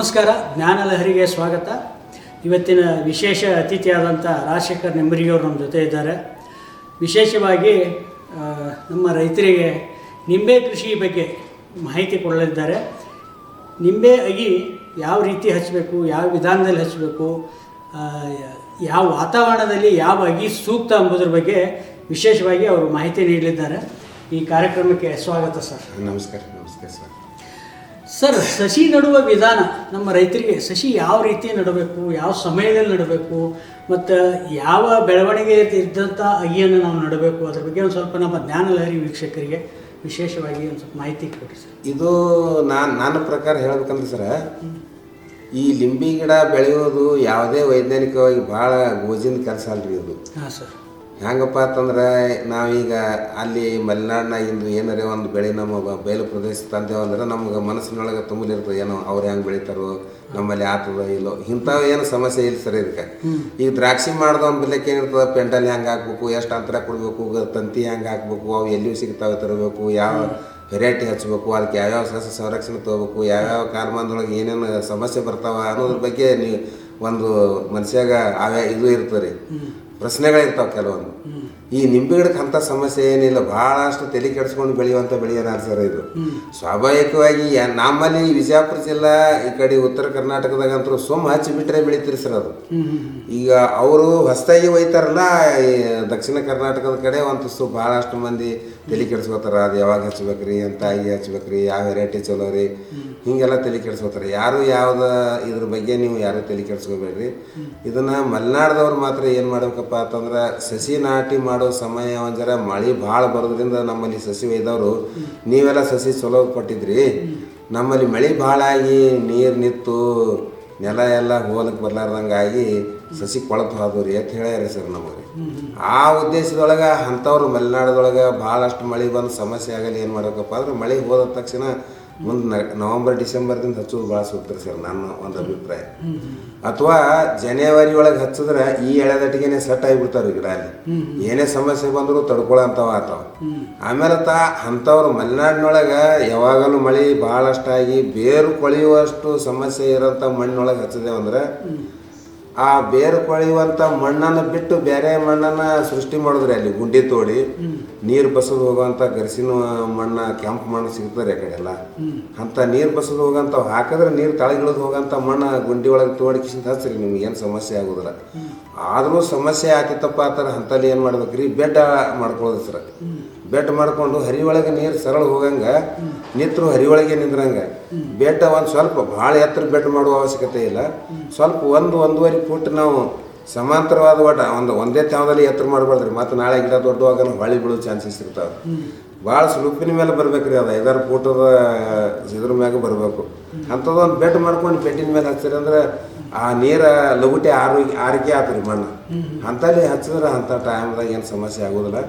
ನಮಸ್ಕಾರ ಜ್ಞಾನಲಹರಿಗೆ ಸ್ವಾಗತ. ಇವತ್ತಿನ ವಿಶೇಷ ಅತಿಥಿಯಾದಂಥ ರಾಜಶೇಖರ್ ನೆಂಬರಿಯವರು ನಮ್ಮ ಜೊತೆ ಇದ್ದಾರೆ. ವಿಶೇಷವಾಗಿ ನಮ್ಮ ರೈತರಿಗೆ ನಿಂಬೆ ಕೃಷಿ ಬಗ್ಗೆ ಮಾಹಿತಿ ಕೊಡಲಿದ್ದಾರೆ. ನಿಂಬೆ ಅಗಿ ಯಾವ ರೀತಿ ಹಚ್ಚಬೇಕು ಯಾವ ವಿಧಾನದಲ್ಲಿ ಹಚ್ಚಬೇಕು ಯಾವ ವಾತಾವರಣದಲ್ಲಿ ಯಾವ ಅಗಿ ಸೂಕ್ತ ಎಂಬುದ್ರ ಬಗ್ಗೆ ವಿಶೇಷವಾಗಿ ಅವರು ಮಾಹಿತಿ ನೀಡಲಿದ್ದಾರೆ. ಈ ಕಾರ್ಯಕ್ರಮಕ್ಕೆ ಸ್ವಾಗತ ಸರ್. ನಮಸ್ಕಾರ ನಮಸ್ಕಾರ ಸರ್. ಸರ್ ಸಸಿ ನೆಡುವ ವಿಧಾನ ನಮ್ಮ ರೈತರಿಗೆ ಸಸಿ ಯಾವ ರೀತಿ ನೆಡಬೇಕು ಯಾವ ಸಮಯದಲ್ಲಿ ನೆಡಬೇಕು ಮತ್ತು ಯಾವ ಬೆಳವಣಿಗೆ ಇದ್ದಂಥ ಅಗಿಯನ್ನು ನಾವು ನೆಡಬೇಕು ಅದ್ರ ಬಗ್ಗೆ ಒಂದು ಸ್ವಲ್ಪ ನಮ್ಮ ಜ್ಞಾನ ಲಹರಿ ವೀಕ್ಷಕರಿಗೆ ವಿಶೇಷವಾಗಿ ಒಂದು ಸ್ವಲ್ಪ ಮಾಹಿತಿ ಕೊಡಿ ಸರ್. ಇದು ನಾನು ನನ್ನ ಪ್ರಕಾರ ಹೇಳ್ಬೇಕಂದ್ರೆ ಸರ ಈ ಲಿಂಬಿ ಗಿಡ ಬೆಳೆಯೋದು ಯಾವುದೇ ವೈಜ್ಞಾನಿಕವಾಗಿ ಭಾಳ ಗೋಜಿನ ಕೆಲಸ ಅಲ್ರಿ ಇದು ಹಾಂ ಸರ್. ಹೆಂಗಪ್ಪ ಅಂತಂದ್ರೆ ನಾವೀಗ ಅಲ್ಲಿ ಮಲೆನಾಡಿನಾಗಿಂದು ಏನಾರೇ ಒಂದು ಬೆಳೆ ನಮ್ಮ ಬಯಲು ಪ್ರದೇಶ ತಂದೇವು ಅಂದ್ರೆ ನಮ್ಗೆ ಮನಸ್ಸಿನೊಳಗೆ ತುಂಬಲಿರ್ತದೆ ಏನೋ ಅವ್ರು ಹೆಂಗೆ ಬೆಳಿತಾರೋ ನಮ್ಮಲ್ಲಿ ಆತದ ಇಲ್ಲೋ. ಇಂಥವು ಏನು ಸಮಸ್ಯೆ ಇಲ್ಲ ಸರ್ ಇದಕ್ಕೆ. ಈಗ ದ್ರಾಕ್ಷಿ ಮಾಡ್ದವನ್ ಬೆಲೆಕ್ಕೆ ಏನಿರ್ತದೆ ಪೆಂಡಲ್ ಹೆಂಗೆ ಹಾಕ್ಬೇಕು ಎಷ್ಟು ಅಂತರ ಕೊಡಬೇಕು ತಂತಿ ಹೆಂಗೆ ಹಾಕ್ಬೇಕು ಅವು ಎಲ್ಲಿಯೂ ಸಿಗ್ತಾವೆ ತರಬೇಕು ಯಾವ ವೆರೈಟಿ ಹಚ್ಚಬೇಕು ಅದಕ್ಕೆ ಯಾವ್ಯಾವ ಸಸ್ಯ ಸಂರಕ್ಷಣೆ ತೊಗೋಬೇಕು ಯಾವ್ಯಾವ ಕಾಲಮಾನದೊಳಗೆ ಏನೇನು ಸಮಸ್ಯೆ ಬರ್ತಾವೆ ಅನ್ನೋದ್ರ ಬಗ್ಗೆ ನೀವು ಒಂದು ಮನುಷ್ಯಾಗ ಆವ್ಯಾ ಇದು ಇರ್ತದೆ. ರೀ ಪ್ರಶ್ನೆಗಳಿರ್ತಾವೆ ಕೆಲವೊಂದು. ಈ ನಿಂಬೆ ಗಿಡಕ್ಕೆ ಅಂಥ ಸಮಸ್ಯೆ ಏನಿಲ್ಲ ಭಾಳಷ್ಟು ತಲೆ ಕೆಡಿಸ್ಕೊಂಡು ಬೆಳೆಯುವಂಥ ಬೆಳೆಯೋಣ ಸರ್ ಇದು. ಸ್ವಾಭಾವಿಕವಾಗಿ ನಮ್ಮಲ್ಲಿ ವಿಜಯಪುರ ಜಿಲ್ಲಾ, ಈ ಕಡೆ ಉತ್ತರ ಕರ್ನಾಟಕದಾಗಂತೂ ಸುಮ್ಮ ಹಚ್ಚಿ ಬಿಟ್ಟರೆ ಬೆಳಿತೀರಿ ಸರ್ ಅದು. ಈಗ ಅವರು ಹೊಸದಾಗಿ ಒಯ್ತಾರಲ್ಲ ದಕ್ಷಿಣ ಕರ್ನಾಟಕದ ಕಡೆ ಒಂದಷ್ಟು ಭಾಳಷ್ಟು ಮಂದಿ ತಲೆ ಕೆಡಿಸ್ಕೋತಾರ, ಅದು ಯಾವಾಗ ಹಚ್ಬೇಕ್ರಿ ಅಂತ ಆಗಿ ಹಚ್ಬೇಕ್ರಿ, ಯಾವ ವೆರೈಟಿ ಚಲೋ ರೀ? ಹಿಂಗೆಲ್ಲ ತಲೆ ಕೆಡಿಸ್ಕೋತಾರೆ. ಯಾರು ಯಾವ್ದು ಇದ್ರ ಬಗ್ಗೆ ನೀವು ಯಾರು ತಲೆ ಕೆಡಿಸ್ಕೋಬೇಡ್ರಿ. ಇದನ್ನ ಮಲೆನಾಡ್ದವ್ರು ಮಾತ್ರ ಏನು ಮಾಡ್ಬೇಕಪ್ಪ ಅಂತಂದ್ರೆ ಸಸಿ ನಾಟಿ ಮಾಡೋ ಸಮಯ ಒಂದ್ ಜರ ಮಳೆ ಭಾಳ ಬರೋದ್ರಿಂದ ನಮ್ಮಲ್ಲಿ ಸಸಿ ಒಯ್ದವರು, ನೀವೆಲ್ಲ ಸಸಿ ಚಲೋ ಕೊಟ್ಟಿದ್ರಿ. ನಮ್ಮಲ್ಲಿ ಮಳೆ ಭಾಳ ಆಗಿ ನೀರು ನಿಂತು ನೆಲ ಎಲ್ಲ ಹೋಲಕ್ಕೆ ಬರ್ಲಾರ್ದಂಗೆ ಸಸಿ ಕೊಳತು ಹೋದ್ರಿ ಅಂತ ಹೇಳ್ಯಾರ ಸರ್ ನಮಗೆ ಆ ಉದ್ದೇಶದೊಳಗೆ ಅಂಥವ್ರು ಮಲೆನಾಡದೊಳಗೆ ಭಾಳಷ್ಟು ಮಳೆ ಬಂದು ಸಮಸ್ಯೆ ಆಗಲಿ ಏನು ಮಾಡಬೇಕಪ್ಪ ಅಂದ್ರೆ ಮಳೆ ಹೋದ ತಕ್ಷಣ ಮುಂದೆ ನವಂಬರ್ ಡಿಸೆಂಬರ್ದಿಂದ ಹಚ್ಚೋದು ಭಾಳ ಸೂಕ್ತ ಸರ್ ನನ್ನ ಒಂದು ಅಭಿಪ್ರಾಯ. ಅಥವಾ ಜನವರಿ ಒಳಗೆ ಹಚ್ಚಿದ್ರೆ ಈ ಎಳೆದಟ್ಟಿಗೆನೆ ಸೆಟ್ ಆಗಿಬಿಡ್ತಾರೆ ಗಿಡ ಅಲ್ಲಿ ಏನೇ ಸಮಸ್ಯೆ ಬಂದರೂ ತಡ್ಕೊಳ್ಳೋಂಥವು ಆತಾವ ಆಮೇಲೆ ತಾ ಅಂಥವ್ರು ಮಲೆನಾಡಿನೊಳಗೆ ಯಾವಾಗಲೂ ಮಳೆ ಭಾಳಷ್ಟಾಗಿ ಬೇರು ಕೊಳೆಯುವಷ್ಟು ಸಮಸ್ಯೆ ಇರೋಂಥ ಮಣ್ಣೊಳಗೆ ಹಚ್ಚಿದೆವು ಅಂದ್ರೆ ಆ ಬೇರು ಕೊಳೆಯುವಂಥ ಮಣ್ಣನ್ನು ಬಿಟ್ಟು ಬೇರೆ ಮಣ್ಣನ್ನು ಸೃಷ್ಟಿ ಮಾಡಿದ್ರೆ ಅಲ್ಲಿ ಗುಂಡಿ ತೋಡಿ ನೀರು ಬಸದು ಹೋಗುವಂಥ ಗರಿಸಿನ ಮಣ್ಣ ಕೆಂಪು ಮಣ್ಣು ಸಿಗ್ತಾರೆ ಆ ಕಡೆ ಎಲ್ಲ. ಅಂಥ ನೀರು ಬಸದು ಹೋಗಂತ ಹಾಕಿದ್ರೆ ನೀರು ತಳಗಿಳಿದು ಹೋಗೋಂಥ ಮಣ್ಣು ಗುಂಡಿ ಒಳಗೆ ತೋಡಿಕಿಸಿಂದ ಹಚ್ಚಿರಿ ನಿಮ್ಗೆ ಏನು ಸಮಸ್ಯೆ ಆಗೋದಿಲ್ಲ. ಆದರೂ ಸಮಸ್ಯೆ ಆತಿತ್ತಪ್ಪ ಥರ ಅಂಥಲ್ಲಿ ಏನು ಮಾಡ್ಬೇಕ್ರಿ? ಬೆಡ್ ಮಾಡ್ಕೊಳ್ಳೋದು ಸರ್. ಬೆಡ್ ಮಾಡಿಕೊಂಡು ಹರಿ ಒಳಗೆ ನೀರು ಸರಳ ಹೋಗಂಗ, ನಿತ್ರು ಹರಿ ಒಳಗೆ ನಿಂದ್ರಂಗ. ಬೆಟ್ಟ ಒಂದು ಸ್ವಲ್ಪ, ಭಾಳ ಎತ್ತರ ಬೆಟ್ಟ ಮಾಡುವ ಅವಶ್ಯಕತೆ ಇಲ್ಲ. ಸ್ವಲ್ಪ ಒಂದು ಒಂದೂವರೆ ಫುಟ್ ನಾವು ಸಮಾಂತರವಾದ ಒಟ್ಟ ಒಂದು ಒಂದೇ ತಾವದಲ್ಲಿ ಎತ್ತರ ಮಾಡಬಾರ್ದ್ರಿ. ಮತ್ತು ನಾಳೆ ಗಿಡ ದೊಡ್ಡವಾಗ ಹೊಳಿ ಬೀಳೋ ಚಾನ್ಸಸ್ ಇರ್ತಾವೆ. ಭಾಳ ಸುಲುಪಿನ ಮೇಲೆ ಬರ್ಬೇಕ್ರಿ ಅದು. ಐದಾರು ಫೂಟದ ಇದ್ರ ಮ್ಯಾಗ ಬರಬೇಕು. ಅಂಥದ್ದೊಂದು ಬೆಟ್ ಮಾಡ್ಕೊಂಡು ಬೆಟ್ಟಿನ ಮೇಲೆ ಹಚ್ಚಿರಿ ಅಂದ್ರೆ ಆ ನೀರ ಲಗುಟೆ ಆರೋಗ್ಯ, ಆರೈಕೆ ಆತ್ರಿ ಮಣ್ಣು. ಅಂಥಲ್ಲಿ ಹಚ್ಚಿದ್ರೆ ಅಂಥ ಟೈಮ್ದಾಗ ಏನು ಸಮಸ್ಯೆ ಆಗೋದಿಲ್ಲ.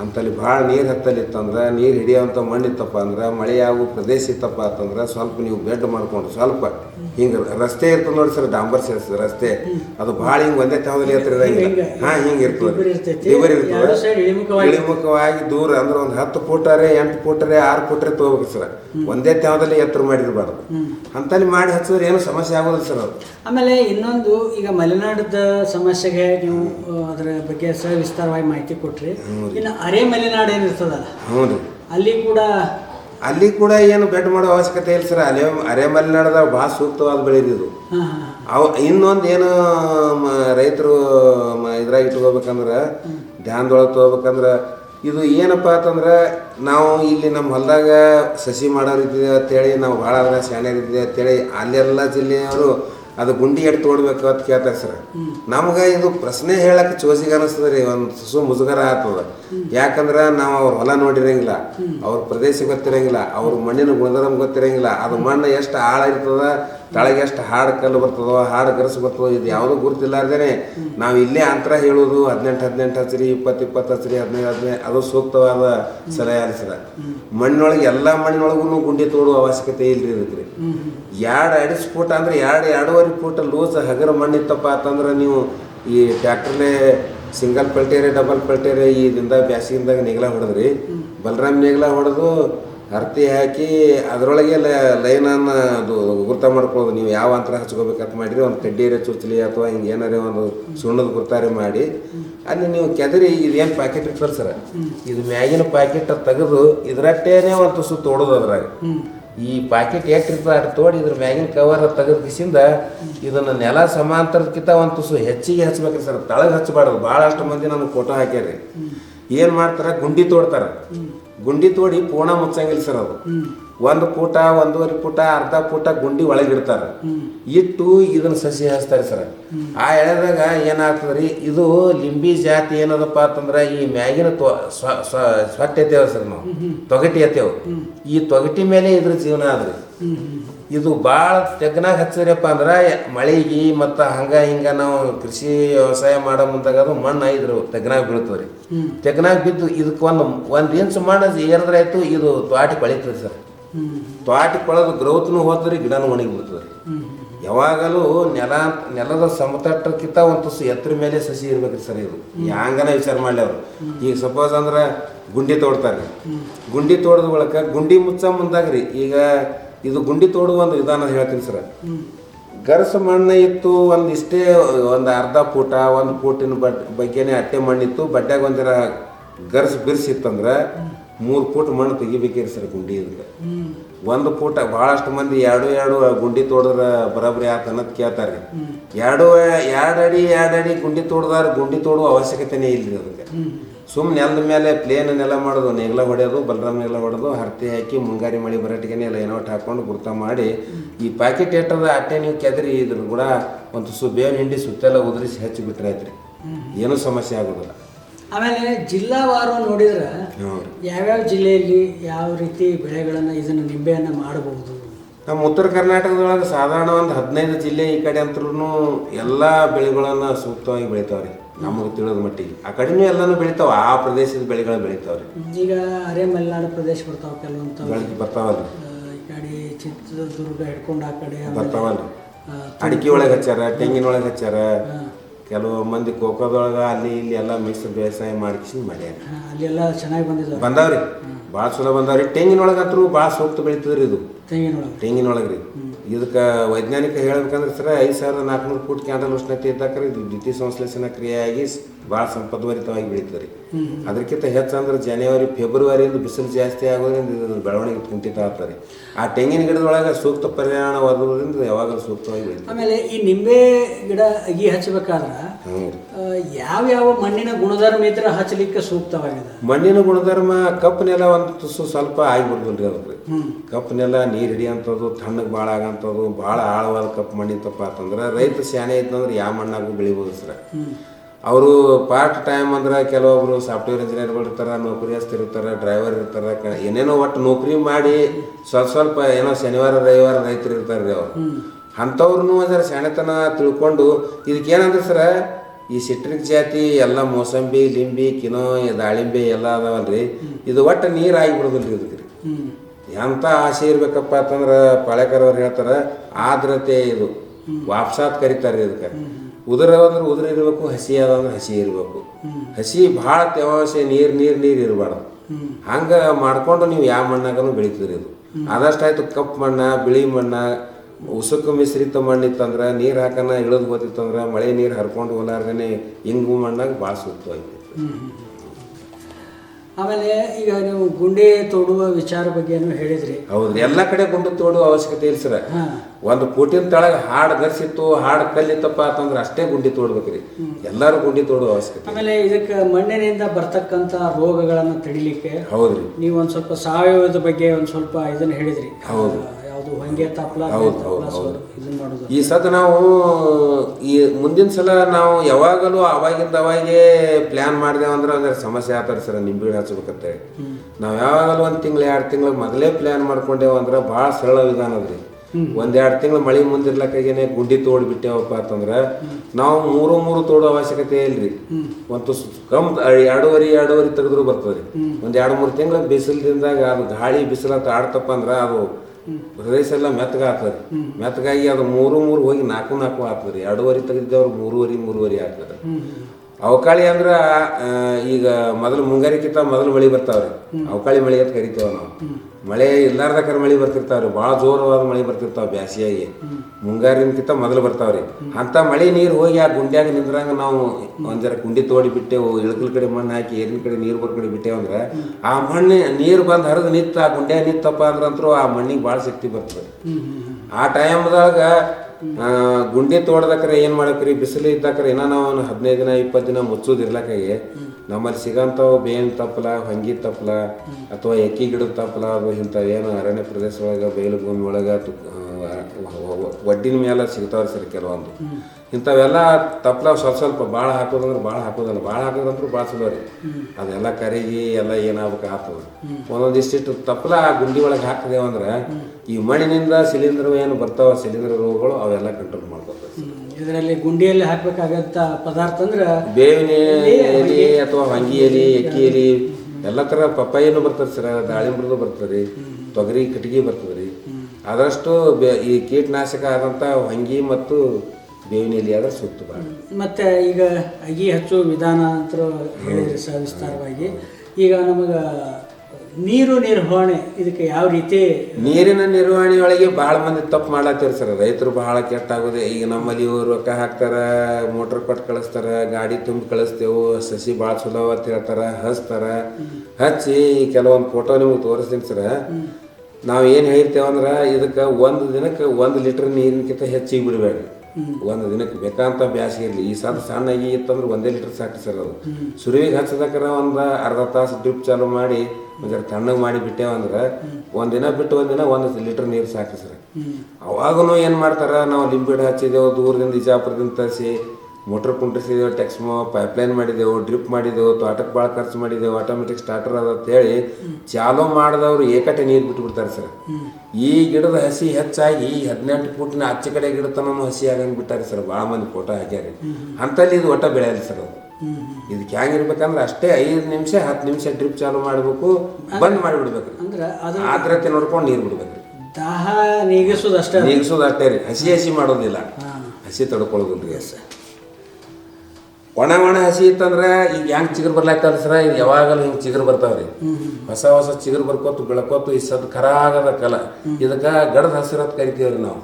ಅಂಥಲ್ಲಿ ಭಾಳ ನೀರು ಹತ್ತಲಿತ್ತಂದ್ರೆ, ನೀರು ಹಿಡಿಯೋಂಥ ಮಣ್ಣಿತ್ತಪ್ಪ ಅಂದ್ರೆ ಮಳೆಯಾಗುವ ಪ್ರದೇಶ ಇತ್ತಪ್ಪ ಅಂತಂದ್ರೆ, ಸ್ವಲ್ಪ ನೀವು ಬೆಡ್ ಮಾಡಿಕೊಂಡು ಸ್ವಲ್ಪ ಹಿಂಗೆ ರಸ್ತೆ ಇರ್ತದೆ ನೋಡಿ ಸರ್ ಡಾಂಬರ್ ಸೇರಿಸ್ ರಸ್ತೆ. ಅದು ಭಾಳ ಹಿಂಗೆ ಒಂದೇ ತಾವದಲ್ಲಿ ಹತ್ತಿರ ಇರಂಗಿಲ್ಲ ಹಾಂ ಹಿಂಗೆ ಇರ್ತದೆ side ಇಳಿಮುಖವಾಗಿ- ದೂರ ಅಂದ್ರೆ ಒಂದು ಹತ್ತು ಫೂಟರೆ ಎಂಟು ಫೂಟರೆ ಆರು ಫೂಟರೆ ತೊಗೋಬೇಕು ಸರ್. ಒಂದೇ ತಾವದಲ್ಲಿ ಎತ್ತರ ಮಾಡಿರ್ಬಾರ್ದು. ಅಂತಲ್ಲಿ ಮಾಡಿ ಹಚ್ಚಿದ್ರೆ ಏನು ಸಮಸ್ಯೆ ಆಗೋದಿಲ್ಲ ಸರ್ ಅದು. ಆಮೇಲೆ ಇನ್ನೊಂದು ಈಗ ಮಲೆನಾಡದ ಸಮಸ್ಯೆಗೆ ನೀವು ಅದರ ಬಗ್ಗೆ ವಿಸ್ತಾರವಾಗಿ ಮಾಹಿತಿ ಕೊಟ್ರಿ. ಇನ್ನು ಅರೆ ಮಲೆನಾಡು ಏನಿರ್ತದಲ್ಲ ಹೌದು ಅಲ್ಲಿ ಕೂಡ ಅಲ್ಲಿ ಕೂಡ ಏನು ಬೆಡ್ ಮಾಡೋ ಅವಶ್ಯಕತೆ ಇಲ್ಲ ಸರ್. ಅಲೆ ಅರೆ ಮಲೆನಾಡದಾಗ ಭಾಳ ಸೂಕ್ತವಾದ ಬೆಳೆದಿದ್ದು ಅವ ಇನ್ನೊಂದು ಏನು ರೈತರು ಇದ್ರಾಗ ಇಟ್ಕೋಬೇಕಂದ್ರೆ ಧ್ಯಾನದೊಳಗೆ ತೊಗೋಬೇಕಂದ್ರೆ ಇದು ಏನಪ್ಪ ಅಂತಂದ್ರೆ ನಾವು ಇಲ್ಲಿ ನಮ್ಮ ಹೊಲದಾಗ ಸಸಿ ಮಾಡೋರಿದ್ದೀವಿ ಅಂತೇಳಿ ನಾವು ಭಾಳ ಅದ್ರ ಶಾಣ್ಯರಿದ್ದೀವಿ ಅಂತೇಳಿ ಅಲ್ಲೆಲ್ಲ ಜಿಲ್ಲೆಯವರು ಅದು ಗುಂಡಿ ಎಟ್ಟು ತೋಡ್ಬೇಕು ಅಂತ ಕೇಳ್ತಾರೆ ಸರ್. ನಮ್ಗೆ ಇದು ಪ್ರಶ್ನೆ ಹೇಳಕ್ಕೆ ಚೋಸಿಗೆ ಅನಿಸ್ತದೆ ರೀ ಒಂದು ಸುಸು ಮುಜುಗರ ಆಗ್ತದ. ಯಾಕಂದ್ರೆ ನಾವು ಅವ್ರ ಹೊಲ ನೋಡಿರಂಗಿಲ್ಲ ಅವ್ರ ಪ್ರದೇಶ ಗೊತ್ತಿರಂಗಿಲ್ಲ ಅವ್ರ ಮಣ್ಣಿನ ಗುಣಧರ್ಮ ಗೊತ್ತಿರಂಗಿಲ್ಲ ಅದು ಮಣ್ಣು ಎಷ್ಟು ಆಳ ಇರ್ತದ ತಳಗೆ ಎಷ್ಟು ಹಾಡು ಕಲ್ಲು ಬರ್ತದೋ, ಹಾಡು ಗರಸು ಬರ್ತದೋ, ಇದು ಯಾವುದೂ ಗುರುತಿಲ್ಲಾರ್ದೇನೆ ನಾವು ಇಲ್ಲೇ ಅಂತರ ಹೇಳೋದು ಹದಿನೆಂಟು ಹದಿನೆಂಟು ಹಚ್ಚಿರಿ ಇಪ್ಪತ್ತು ಇಪ್ಪತ್ತು ಹಚ್ಚಿರಿ ಹದಿನೈದು ಹದಿನೈದು, ಅದು ಸೂಕ್ತವಾದ ಸಲಹೆ ಅನಿಸದ. ಮಣ್ಣಿನೊಳಗೆ ಎಲ್ಲ ಮಣ್ಣಿನೊಳಗೂ ಗುಂಡಿ ತೋಡುವ ಅವಶ್ಯಕತೆ ಇಲ್ಲರಿ ಇದಕ್ಕೆ ಎರಡು ಅಡಿಸ್ ಫೂಟ್ ಅಂದ್ರೆ ಎರಡು ಎರಡೂವರೆ ಫೂಟ್ ಲೂಸ್ ಹಗರ ಮಣ್ಣಿತ್ತಪ್ಪ ಅಂತಂದ್ರೆ ನೀವು ಈ ಟ್ಯಾಕ್ಟ್ರಲ್ಲೇ ಸಿಂಗಲ್ ಪಲ್ಟೇರೆ, ಡಬಲ್ ಪಲ್ಟೇರೆ, ಈ ದಿಂದ ಬ್ಯಾಸಿಗಿಂದಾಗ ನೆಗಲ ಹೊಡೆದ್ರಿ. ಬಲರಾಮ್ ನೆಗಲ ಹೊಡೆದು ಹರ್ತಿ ಹಾಕಿ ಅದರೊಳಗೆ ಲೈನನ್ನು ಅದು ಗುರುತ ಮಾಡ್ಕೊಳ್ಳೋದು. ನೀವು ಯಾವ ಅಂತರ ಹಚ್ಕೋಬೇಕಂತ ಮಾಡಿರಿ ಒಂದು ಕಡ್ಡಿರೆ ಚುಚ್ಚಲಿ ಅಥವಾ ಹಿಂಗೆ ಏನಾರೇ ಒಂದು ಸುಣ್ಣದ ಗುರ್ತಾರೆ ಮಾಡಿ. ಅಲ್ಲಿ ನೀವು ಕೆದರಿ, ಇದೇನು ಪ್ಯಾಕೆಟ್ ಇರ್ತಾರೆ ಸರ್? ಇದು ಮ್ಯಾಗಿನ ಪ್ಯಾಕೆಟ್ ತೆಗೆದು ಇದ್ರಟ್ಟೇನೆ ಒಂದು ತುಸು ತೋಡೋದು ಅದ್ರಾಗ. ಈ ಪ್ಯಾಕೆಟ್ ಎಷ್ಟು ಇರ್ತದೆ ಅಷ್ಟು ತೋಡಿ ಇದ್ರ ಮ್ಯಾಗಿನ ಕವರ್ ತೆಗೆದ ಬಿಸಿಂದ ಇದನ್ನು ನೆಲ ಸಮಾಂತರಕ್ಕಿಂತ ಒಂದು ತುಸು ಹೆಚ್ಚಿಗೆ ಹಚ್ಬೇಕ್ರಿ ಸರ್. ತಳಗೆ ಹಚ್ಚಬಾರ್ದು. ಭಾಳಷ್ಟು ಮಂದಿ ನನಗೆ ಫೋಟೋ ಹಾಕ್ಯಾರಿ ಏನು ಮಾಡ್ತಾರೆ? ಗುಂಡಿ ತೋಡ್ತಾರೆ. ಗುಂಡಿ ತೋಡಿ ಪೂರ್ಣ ಮುಚ್ಚಂಗಿಲ್ಲ ಸರ್ ಅದು. ಒಂದು ಪೂಟ ಒಂದೂವರೆ ಪೂಟ ಅರ್ಧ ಪೂಟ ಗುಂಡಿ ಒಳಗಿಡ್ತಾರೆ ಇಟ್ಟು ಇದನ್ನ ಸಸಿ ಹಚ್ತಾರೆ ಸರ್. ಆ ಎಳೆದಾಗ ಏನಾಗ್ತದ್ರಿ ಇದು ಲಿಂಬಿ ಜಾತಿ ಏನದಪ್ಪ ಅಂತಂದ್ರೆ ಈ ಮ್ಯಾಗಿನ ಸ್ವಟ್ಟ ಎತ್ತೇವ ಸರ್ ನಾವು. ತೊಗಟಿ ಎತ್ತೇವು. ಈ ತೊಗಟಿ ಮೇಲೆ ಇದ್ರ ಜೀವನ ಆದ್ರಿ. ಇದು ಭಾಳ ತೆಗ್ನಾಗ ಹಚ್ಚಿದ್ರಪ್ಪ ಅಂದ್ರೆ ಮಳೆಗೆ ಮತ್ತು ಹಂಗೆ ಹಿಂಗ ನಾವು ಕೃಷಿ ವ್ಯವಸಾಯ ಮಾಡೋ ಮುಂದಾಗ ಅದು ಮಣ್ಣು ಐದ್ರು ತೆಗ್ನಾಗ ಬೀಳ್ತದೆ ರೀ ತೆಗ್ನಾಗ ಬಿದ್ದು ಇದಕ್ಕೆ ಒಂದು ಒಂದು ಇಂಚ್ ಮಣ್ಣು ಆಯಿತು ಇದು ತ್ವಾಟಿ ಕೊಳಿತದೆ ಸರ್. ತ್ವಾಟಿ ಕೊಳದು ಗ್ರೋತ್ನು ಹೋದ್ರಿ ಗಿಡನೂ ಒಣಗಿ ಬಿಡ್ತದೆ ರೀ ಯಾವಾಗಲೂ ನೆಲ ನೆಲದ ಸಮತಟ್ಟಕ್ಕಿಂತ ಒಂದು ತುಸು ಎತ್ತರ ಮೇಲೆ ಸಸಿ ಇರ್ಬೇಕ್ರಿ ಸರ್ ಇದು. ಹ್ಯಾಂಗನ ವಿಚಾರ ಮಾಡ್ಲಿ ಅವ್ರು. ಈಗ ಸಪೋಸ್ ಅಂದ್ರೆ ಗುಂಡಿ ತೋಡ್ತಾರೆ ಗುಂಡಿ ತೋಡ್ದ ಬಳಕ ಗುಂಡಿ ಮುಚ್ಚ ಮುಂದಾಗ್ರಿ ಈಗ ಇದು ಗುಂಡಿ ತೋಡುವ ಒಂದು ವಿಧಾನ ಹೇಳ್ತೀನಿ ಸರ್. ಗರಸ ಮಣ್ಣು ಇತ್ತು ಒಂದು ಇಷ್ಟೇ ಒಂದು ಅರ್ಧ ಫೂಟ ಒಂದು ಫೂಟಿನ ಬಡ್ ಬಗ್ಗೆನೇ ಅಟ್ಟೆ ಮಣ್ಣಿತ್ತು. ಬಡ್ಡ್ಯಾಗ ಗರಸ ಗರಸ್ ಬಿರ್ಸಿತ್ತಂದ್ರೆ ಮೂರು ಫೂಟ್ ಮಣ್ಣು ತೆಗಿಬೇಕಿರಿ ಸರ್ ಗುಂಡಿ ಇದ್ರೆ ಒಂದು ಫೂಟ ಭಾಳಷ್ಟು ಮಂದಿ ಎರಡು ಎರಡು ಗುಂಡಿ ತೋಡಿದ್ರೆ ಬರೋಬ್ಬರಿ ಆತ ಅನ್ನೋದು ಕೇಳ್ತಾರೆ ಎರಡು ಎರಡು ಅಡಿ ಎರಡು ಅಡಿ ಗುಂಡಿ ತೋಡ್ದಾರ ಗುಂಡಿ ತೋಡುವ ಅವಶ್ಯಕತೆನೇ ಇಲ್ಲ ಅದಕ್ಕೆ. ಸುಮ್ಮನೆ ನೆಲದ ಮೇಲೆ ಪ್ಲೇನ್ ನೆಲ ಮಾಡೋದು ನೆಗ್ಲ ಹೊಡೆಯೋದು ಬಲರಾಮ್ ನೆಗ್ಲ ಹೊಡೆದು ಹರ್ತಿ ಹಾಕಿ ಮುಂಗಾರಿ ಮಳೆ ಬರಟ್ಗೆನೆ ಎಲ್ಲ ಏನೋ ಹಾಕೊಂಡು ಗುರ್ತ ಮಾಡಿ ಈ ಪ್ಯಾಕೆಟ್ ಎಟ್ಟದ ಅಟ್ಟೆ ನೀವು ಕೆದರಿ ಇದ್ರ ಕೂಡ ಒಂದು ಸು ಬೇವಿನ ಹಿಂಡಿ ಸುತ್ತೆಲ್ಲ ಉದುರಿಸಿ ಹಚ್ಚಿ ಬಿಟ್ರೆ ಐತ್ರಿ ಏನೂ ಸಮಸ್ಯೆ ಆಗೋದಿಲ್ಲ. ಆಮೇಲೆ ಜಿಲ್ಲಾವಾರು ನೋಡಿದ್ರೆ ಯಾವ್ಯಾವ ಜಿಲ್ಲೆಯಲ್ಲಿ ಯಾವ ರೀತಿ ಬೆಳೆಗಳನ್ನು ಇದನ್ನು ನಿಂಬೆಯನ್ನು ಮಾಡಬಹುದು ನಮ್ಮ ಉತ್ತರ ಕರ್ನಾಟಕದೊಳಗೆ ಸಾಧಾರಣ ಒಂದು ಹದಿನೈದು ಜಿಲ್ಲೆ ಈ ಕಡೆ ಅಂತರೂ ಎಲ್ಲ ಬೆಳೆಗಳನ್ನು ಸೂಕ್ತವಾಗಿ ಬೆಳಿತಾವ್ರಿ. ನಮಗೆ ತಿಳಿದ ಮಟ್ಟಿಗೆ. ಆ ಕಡಿಮೆ ಎಲ್ಲಾನು ಬೆಳಿತಾವ ಆ ಪ್ರದೇಶದ ಬೆಳೆಗಳು ಬೆಳಿತಾವ್ರಿ. ಈಗ ಅರೆ ಮಲೆನಾಡು ಪ್ರದೇಶ ಬರ್ತಾವ ಕೆಲವೊಂದು ಬೆಳಗ್ಗೆ ಬರ್ತಾವಲ್ರಿ. ಈ ಕಡೆ ಚಿತ್ರದುರ್ಗ ಹಿಡ್ಕೊಂಡು ಆ ಕಡೆ ಬರ್ತಾವಲ್ಲ ಅಡಿಕೆ ಒಳಗೆ ಹಚ್ಚಾರ ತೆಂಗಿನೊಳಗೆ ಹಚ್ಚಾರ ಕೆಲವು ಮಂದಿ ಖೋಖೋದೊಳಗೆ ಅಲ್ಲಿ ಇಲ್ಲಿ ಎಲ್ಲ ಮಿಕ್ಸ್ ಬೇಸಾಯ ಮಾಡಿಸಿ ಮಾಡ್ಯಾರ. ಅಲ್ಲೆಲ್ಲ ಚೆನ್ನಾಗಿ ಬಂದಿದೆ ಬಂದಾವ್ರಿ. ಭಾಳ ಚಲೋ ಬಂದಾವ್ರಿ. ತೆಂಗಿನೊಳಗೆ ಅಂತೂ ಭಾಳ ಸೂಕ್ತ ಬೆಳಿತದ್ರಿ ಇದು. ತೆಂಗಿನೊಳಗೆ. ತೆಂಗಿನೊಳಗೆ ರೀ ಇದಕ್ಕೆ ವೈಜ್ಞಾನಿಕ ಹೇಳ್ಬೇಕಂದ್ರೆ ಸರ ಐದು ಸಾವಿರದ ನಾಲ್ಕುನೂರು ಫೂಟ್ ಕ್ಯಾಂಡಲ್ ಉಷ್ಣತೆ ಇದ್ದಾಕ್ರಿ. ಇದು ದ್ವಿತೀಯ ಸಂಶ್ಲೇಷಣ ಕ್ರಿಯೆಯಾಗಿ ಭಾಳ ಸಂಪದ್ಭರಿತವಾಗಿ ಬೆಳೀತದೆ ರೀ. ಅದಕ್ಕಿಂತ ಹೆಚ್ಚಂದ್ರೆ ಜನವರಿ ಫೆಬ್ರವರಿಯಿಂದ ಬಿಸಿಲು ಜಾಸ್ತಿ ಆಗೋದ್ರಿಂದ ಇದ್ರ ಬೆಳವಣಿಗೆ ಕುಂಠಿತ ಆಗ್ತದೆ. ಆ ತೆಂಗಿನ ಗಿಡದೊಳಗೆ ಸೂಕ್ತ ಪರಿಣಾಮ ಒದಗೋದ್ರಿಂದ ಯಾವಾಗಲೂ ಸೂಕ್ತವಾಗಿ ಬೆಳೀತದೆ. ಆಮೇಲೆ ಈ ನಿಂಬೆ ಗಿಡ ಅಗಿ ಹಚ್ಚಬೇಕಾದ್ರೆ ಯಾವ ಯಾವ ಯಾವ್ಯಾವ ಮಣ್ಣಿನ ಗುಣಧರ್ಮ ಇದ್ರೆ ಹಚ್ಚಲಿಕ್ಕೆ ಸೂಕ್ತವಾಗಿದೆ? ಮಣ್ಣಿನ ಗುಣಧರ್ಮ ಕಪ್ಪು ನೆಲ ಒಂದು ತುಸು ಸ್ವಲ್ಪ ಆಗಿಬಿಡ್ದಲ್ರಿ ಅದಕ್ಕೆ. ಹ್ಮ್. ಕಪ್ಪು ನೆಲ ನೀರು ಹಿಡಿಯೋಂಥದ್ದು ತಣ್ಣಗೆ ಭಾಳ ಆಗಂಥದ್ದು ಭಾಳ ಆಳವಾದ ಕಪ್ಪು ಮಣ್ಣಿತ್ತಪ್ಪ ಅಂತಂದ್ರೆ ರೈತ ಶಾನೆ ಇತ್ತಂದ್ರೆ ಯಾವ ಮಣ್ಣಾಗೂ ಬೆಳಿಬೋದು ಸರ್. ಅವರು ಪಾರ್ಟ್ ಟೈಮ್ ಅಂದ್ರೆ ಕೆಲವೊಬ್ರು ಸಾಫ್ಟ್ವೇರ್ ಇಂಜಿನಿಯರ್ಗಳು ಇರ್ತಾರೆ ನೌಕರಿ ಇರ್ತಾರೆ ಡ್ರೈವರ್ ಇರ್ತಾರೆ ಏನೇನೋ ಒಟ್ಟು ನೌಕರಿ ಮಾಡಿ ಸ್ವಲ್ಪ ಸ್ವಲ್ಪ ಏನೋ ಶನಿವಾರ ರವಿವಾರ ರೈತರು ಇರ್ತಾರೆ ರೀ ಅವ್ರು. ಅಂಥವ್ರನ್ನೂ ಅದರ ಸಣ್ಣತನ ತಿಳ್ಕೊಂಡು ಇದಕ್ಕೆ ಏನಂದ್ರೆ ಸರ ಈ ಸಿಟ್ರಿಕ್ ಜಾತಿ ಎಲ್ಲ ಮೋಸಂಬಿ ಲಿಂಬಿ ಕಿನೋ ದಾಳಿಂಬೆ ಎಲ್ಲ ಅದಾವಲ್ರಿ. ಇದು ಒಟ್ಟು ನೀರು ಆಗಿಬಿಡೋದಿಲ್ರಿ ಇದಕ್ಕೆ ರೀ. ಎಂಥ ಆಸೆ ಇರ್ಬೇಕಪ್ಪ ಅಂತಂದ್ರೆ ಪಾಳೆಕರ್ ಅವ್ರು ಹೇಳ್ತಾರೆ ಆದ್ರತೆ ಇದು. ವಾಪ್ಸಾತ್ ಕರೀತಾರೆ ಇದಕ್ಕೆ. ಉದುರ ಅಂದ್ರೆ ಉದುರ ಇರಬೇಕು ಹಸಿ ಅದ ಅಂದ್ರೆ ಹಸಿ ಇರಬೇಕು ಹಸಿ ಭಾಳ ತೇವಾಂಶ ನೀರು ನೀರು ನೀರು ಇರಬಾರ್ದು. ಹಂಗ ಮಾಡ್ಕೊಂಡು ನೀವು ಯಾವ ಮಣ್ಣಾಗನು ಬೆಳಿತೀರಿ ಇದು ಆದಷ್ಟಾಯ್ತು ಕಪ್ಪು ಮಣ್ಣ ಬಿಳಿ ಮಣ್ಣ ಉಸುಕು ಮಿಶ್ರಿತ ಮಣ್ಣಿತ್ತಂದ್ರೆ ನೀರು ಹಾಕನ ಇಳಿದು ಗೊತ್ತಿತ್ತಂದ್ರೆ ಮಳೆ ನೀರು ಹರ್ಕೊಂಡು ಹೋಲಾರ್ದೇ ಇಂಗು ಮಣ್ಣಾಗ ಭಾಳ ಸೂಕ್ತವಾಗಿದೆ ಆಮೇಲೆ ಈಗ ನೀವು ಗುಂಡಿ ತೋಡುವ ವಿಚಾರ ಬಗ್ಗೆನೂ ಹೇಳಿದ್ರಿ. ಹೌದು ಎಲ್ಲ ಕಡೆ ಗುಂಡು ತೋಡುವ ಅವಶ್ಯಕತೆ ಇಲ್ಲ ಸರ್. ಒಂದು ಕೋಟಿನ ತಳಗ ಹಾಡು ಗರ್ಸಿತ್ತು ಹಾಡು ಕಲ್ಲಿತ್ತಪ್ಪ ಅಂತಂದ್ರೆ ಅಷ್ಟೇ ಗುಂಡಿ ತೋಡ್ಬೇಕ್ರಿ. ಎಲ್ಲರೂ ಗುಂಡಿ ತೋಡುವ ಅವಶ್ಯಕತೆ ಆಮೇಲೆ ಇದಕ್ಕೆ ಮಣ್ಣಿನಿಂದ ಬರ್ತಕ್ಕಂಥ ರೋಗಗಳನ್ನು ತಡಿಲಿಕ್ಕೆ ಹೌದ್ರಿ. ನೀವು ಒಂದು ಸ್ವಲ್ಪ ಸಾವಯವದ ಬಗ್ಗೆ ಒಂದು ಸ್ವಲ್ಪ ಇದನ್ನ ಹೇಳಿದ್ರಿ. ಹೌದು. ಹೌದು, ಹೌದು, ಹೌದು. ಈ ಸತ ನಾವು ಈ ಮುಂದಿನ ಸಲ ನಾವು ಯಾವಾಗಲೂ ಅವಾಗಿಂದ ಅವಾಗೇ ಪ್ಲ್ಯಾನ್ ಮಾಡಿದೆವು ಅಂದ್ರೆ ಅಂದ್ರೆ ಸಮಸ್ಯೆ ಆತರ ಸರ್ ನಿಂಬೆ ಗಿಡ ಹಚ್ಬೇಕಂತೆ. ನಾವು ಯಾವಾಗಲೂ ಒಂದು ತಿಂಗಳು ಎರಡು ತಿಂಗಳು ಮೊದಲೇ ಪ್ಲ್ಯಾನ್ ಮಾಡ್ಕೊಂಡೇವು ಅಂದ್ರೆ ಭಾಳ ಸರಳ ವಿಧಾನ ಅದ್ರಿ. ಒಂದೆರಡು ಎರಡು ತಿಂಗಳು ಮಳೆ ಮುಂದಿರ್ಲಕ್ಕಾಗೇನೆ ಗುಂಡಿ ತೋಡ್ಬಿಟ್ಟೇವಪ್ಪ ಅಂತಂದ್ರೆ ನಾವು ಮೂರು ಮೂರು ತೋಡೋ ಅವಶ್ಯಕತೆ ಇಲ್ರಿ. ಒಂದು ಕಮ್ ಎರಡೂವರೆ ಎರಡೂವರೆ ತೆಗೆದ್ರು ಬರ್ತದೆ ಒಂದ್ ಎರಡು ಮೂರು ತಿಂಗಳ ಬಿಸಿಲದಿಂದಾಗ ಅದು ಗಾಳಿ ಬಿಸಿಲತ್ತ ಆಡ್ತಪ್ಪ ಅಂದ್ರೆ ಅದು ಪ್ರದೇಶ ಎಲ್ಲ ಮೆತ್ತಗ ಆಗ್ತದೆ. ಮೆತ್ತಗಾಗಿ ಅದು ಮೂರು ಮೂರು ಹೋಗಿ ನಾಲ್ಕು ನಾಲ್ಕು ಆಗ್ತದೆ. ಎರಡೂವರೆ ತೆಗೆದಿದ್ದವ್ರು ಮೂರುವರೆ ಮೂರುವರೆ ಆಗ್ತದೆ. ಅವಕಾಳಿ ಅಂದ್ರ ಆ, ಈಗ ಮೊದಲು ಕಿತ್ತ ಮೊದಲು ಮಳಿ ಬರ್ತಾವ್ರಿ. ಅವಕಾಳಿ ಮಳಿ ಅಂತ ಕರಿತೇವ ನಾವು. ಮಳೆ ಇಲ್ಲಾರ್ದಕ್ಕಾರ ಮಳೆ ಬರ್ತಿರ್ತಾವ್ರಿ ಭಾಳ ಜೋರವಾದ ಮಳೆ ಬರ್ತಿರ್ತಾವ ಬ್ಯಾಸಿಯಾಗಿ. ಮುಂಗಾರಿನಕ್ಕಿಂತ ಮೊದಲು ಬರ್ತಾವ್ರಿ. ಅಂತ ಮಳೆ ನೀರು ಹೋಗಿ ಆ ಗುಂಡ್ಯಾಗ ನಿಂದ್ರಂಗ ನಾವು ಒಂದ್ ಜರ ಗುಂಡಿ ತೋಡಿ ಬಿಟ್ಟೆವು ಇಳಕಲ್ ಕಡೆ ಮಣ್ಣು ಹಾಕಿ ಏರಿನ ಕಡೆ ನೀರು ಬರ್ ಕಡೆ ಬಿಟ್ಟೆವು ಅಂದ್ರೆ ಆ ಮಣ್ಣು ನೀರು ಬಂದು ಹರಿದು ನಿಂತ ಆ ಗುಂಡ್ಯಾಗ ನಿಂತಪ್ಪ ಅಂದ್ರಂತರೂ ಆ ಮಣ್ಣಿಗೆ ಭಾಳ ಶಕ್ತಿ ಬರ್ತದೆ ಆ ಟೈಮ್ದಾಗ ಗುಂಡಿ ತೋಡ್ದಕ್ರೆ ಏನು ಮಾಡಕ್ರಿ? ಬಿಸಿಲು ಇದ್ದಕ್ರೆ ಏನೋ ನಾವು ಹದಿನೈದು ದಿನ, ಇಪ್ಪತ್ತು ದಿನ ಮುಚ್ಚೋದು ಇರ್ಲಕ್ಕಾಗಿ ನಮ್ಮಲ್ಲಿ ಸಿಗಂಥವು ಬೇವಿನ ತಪ್ಪಲ ಹೊಂಗಿ ತಪ್ಪಲ ಅಥವಾ ಎಕ್ಕಿ ಗಿಡದ ತಪ್ಪಲ ಅದು ಇಂಥವು ಏನು ಅರಣ್ಯ ಪ್ರದೇಶ ಒಳಗೆ ಬಯಲು ಭೂಮಿ ಒಳಗೆ ಒಡ್ಡಿನ ಮೇಲೆ ಸಿಗ್ತಾವ್ರಿ ಸರ್ ಕೆಲವೊಂದು. ಇಂಥವೆಲ್ಲ ತಪ್ಪಲ ಸ್ವಲ್ಪ ಸ್ವಲ್ಪ ಭಾಳ ಹಾಕೋದಂದ್ರೆ ಭಾಳ ಹಾಕೋದಲ್ಲ. ಭಾಳ ಹಾಕೋದಂದ್ರೂ ಭಾಳ ಚಲೋ ರೀ. ಅದೆಲ್ಲ ಕರಿಗಿ ಎಲ್ಲ ಏನಾಗ್ಬೇಕು ಆಗ್ತದೆ. ಒಂದೊಂದು ಇಷ್ಟಿಷ್ಟು ತಪ್ಪಲ ಆ ಗುಂಡಿ ಒಳಗೆ ಹಾಕಿದೆವು ಅಂದ್ರೆ ಈ ಮಣ್ಣಿನಿಂದ ಸಿಲಿಂಡರ್ ಏನು ಬರ್ತಾವ ಸಿಲಿಂಡರ್ ರೋಗಗಳು ಅವೆಲ್ಲ ಕಂಟ್ರೋಲ್ ಮಾಡ್ಕೊತವೆ ಇದರಲ್ಲಿ ಗುಂಡಿಯಲ್ಲಿ ಹಾಕ್ಬೇಕಾಗಂತ ಪದಾರ್ಥ ಅಂದ್ರೆ ಬೇವಿನ ಎಲೆ ಅಥವಾ ಹಂಗಿ ಎಲೆ ಎಕ್ಕಿ ಎಲೆ ಎಲ್ಲ ಥರ ಪಪ್ಪಾಯಿನೂ ಬರ್ತದೆ ಸರ್ ದಾಳಿಂಬ್ರದ್ದು ಬರ್ತದೆ ರೀ. ತೊಗರಿ ಕಟ್ಟಿಗೆ ಬರ್ತದೆ ರೀ. ಆದಷ್ಟು ಈ ಕೀಟನಾಶಕ ಆದಂಥ ಹಂಗಿ ಮತ್ತು ಬೇವಿನ ಎಲೆ ಆದ್ರೆ ಭಾಳ ಮತ್ತೆ ಈಗ ಅಗಿ ಹಚ್ಚೋ ವಿಧಾನ ಅಂತ ಹೇಳಿದ್ರಿ ಸಹ ವಿಸ್ತಾರವಾಗಿ. ಈಗ ನಮಗೆ ನೀರು ನಿರ್ವಹಣೆ ಇದಕ್ಕೆ ಯಾವ ರೀತಿ ನೀರಿನ ನಿರ್ವಹಣೆ ಒಳಗೆ ಭಾಳ ಮಂದಿ ತಪ್ಪು ಮಾಡ್ಲತ್ತೀರಿ ಸರ್. ರೈತರು ಬಹಳ ಕೆಟ್ಟಾಗೋದೆ ಈಗ ನಮ್ಮಲ್ಲಿ ಇವರು ರೊಕ್ಕ ಹಾಕ್ತಾರ ಮೋಟ್ರ್ ಕೊಟ್ಟು ಕಳಿಸ್ತಾರ ಗಾಡಿ ತುಂಬಿ ಕಳಿಸ್ತೇವೆ ಸಸಿ ಭಾಳ ಚಲೋ ಅಂತ ಹೇಳ್ತಾರ ಹಚ್ತಾರ. ಹಚ್ಚಿ ಕೆಲವೊಂದು ಫೋಟೋ ನಿಮಗೆ ತೋರಿಸ್ತೀನಿ ಸರ್. ನಾವು ಏನು ಹೇಳ್ತೇವೆ ಅಂದ್ರೆ ಇದಕ್ಕೆ ಒಂದು ದಿನಕ್ಕೆ ಒಂದು ಲೀಟ್ರ್ ನೀರಿನಕ್ಕಿಂತ ಹೆಚ್ಚಿಗೆ ಬಿಡಬೇಡ್ರಿ. ಒಂದು ದಿನಕ್ಕೆ ಬೇಕಂತ ಬ್ಯಾಸಿಗೆ ಇರಲಿ. ಈ ಸಾಧ ಸಣ್ಣ ಅಗಿ ಇತ್ತಂದ್ರೆ ಒಂದೇ ಲೀಟರ್ ಸಾಕು ಸರ್ ಅದು. ಸುರುವಿಗೆ ಹಚ್ಚದಕ್ಕಾರ ಒಂದು ಅರ್ಧ ತಾಸು ಡ್ರಿಪ್ ಚಾಲು ಮಾಡಿ ಒಂದರ ತಣ್ಣಗೆ ಮಾಡಿ ಬಿಟ್ಟೇವಂದ್ರೆ ಒಂದ್ ದಿನ ಬಿಟ್ಟು ಒಂದಿನ ದಿನ ಒಂದು ಲೀಟರ್ ನೀರು ಸಾಕು ಸರ್. ಅವಾಗೂ ಏನು ಮಾಡ್ತಾರೆ? ನಾವು ಲಿಂಬಿಡ್ ಹಚ್ಚಿದೆವು ದೂರದಿಂದ ಇಜಾಪುರದಿಂದ ತರಿಸಿ ಮೋಟ್ರ್ ಕುಂಟಿಸಿದೆವು ಟೆಕ್ಸ್ಮೋ ಪೈಪ್ಲೈನ್ ಮಾಡಿದೆವು ಡ್ರಿಪ್ ಮಾಡಿದೆವು ತೋಟಕ್ಕೆ ಭಾಳ ಖರ್ಚು ಮಾಡಿದೆವು ಆಟೋಮೆಟಿಕ್ ಸ್ಟಾರ್ಟರ್ ಅದ ಅಂತೇಳಿ ಚಾಲೋ ಮಾಡಿದವರು ಏಕಟೆ ನೀರು ಬಿಟ್ಟು ಬಿಡ್ತಾರೆ ಸರ್. ಈ ಗಿಡದ ಹಸಿ ಹೆಚ್ಚಾಗಿ ಹದಿನೆಂಟು ಫುಟ್ನ ಅಚ್ಚೆ ಕಡೆ ಗಿಡ ತನೂ ಹಸಿ ಆಗಂಗೆ ಬಿಟ್ಟಾರೆ ಸರ್ ಭಾಳ ಮಂದಿ ಫೋಟೋ ಹಾಕ್ಯಾರಿ. ಅಂತಲ್ಲಿ ಇದು ಒಟ್ಟ ಬೆಳೆಯಲ್ಲ ಸರ್ ಅದು. ಇದಕ್ಕೆ ಹೆಂಗಿರ್ಬೇಕಂದ್ರೆ ಅಷ್ಟೇ ಐದು ನಿಮಿಷ ಹತ್ತು ನಿಮಿಷ ಡ್ರಿಪ್ ಚಾಲು ಮಾಡಬೇಕು ಬಂದ್ ಮಾಡಿಬಿಡ್ಬೇಕು ಆದ್ರತೆ ನೋಡ್ಕೊಂಡು ನೀರು ಬಿಡ್ಬೇಕು ದಾಹ ನೀಗಿಸೋದು ಅಷ್ಟೇ ನೀಗಿಸೋದು ಅಷ್ಟೇ ರೀ ಹಸಿ ಹಸಿ ಮಾಡೋದಿಲ್ಲ. ಹಸಿ ತಡ್ಕೊಳ್ಳೋದಿಲ್ಲ ರೀ ಒಣ ಒಣ ಹಸಿ ಇತ್ತಂದ್ರೆ ಈಗ ಹೆಂಗ್ ಚಿಗುರು ಬರ್ಲಾಗ್ತದ ಸರ? ಇದು ಯಾವಾಗಲೂ ಹಿಂಗೆ ಚಿಗುರು ಬರ್ತಾವ್ರಿ. ಹೊಸ ಹೊಸ ಚಿಗುರು ಬರ್ಕೋತು ಬೆಳಕೋತು ಈ ಸದ್ ಖರ ಆಗದ ಕಲ ಇದಕ್ಕ ಗಡದ ಹಸಿರು ಅಂತ ಕರಿತೀವ್ರಿ ನಾವು.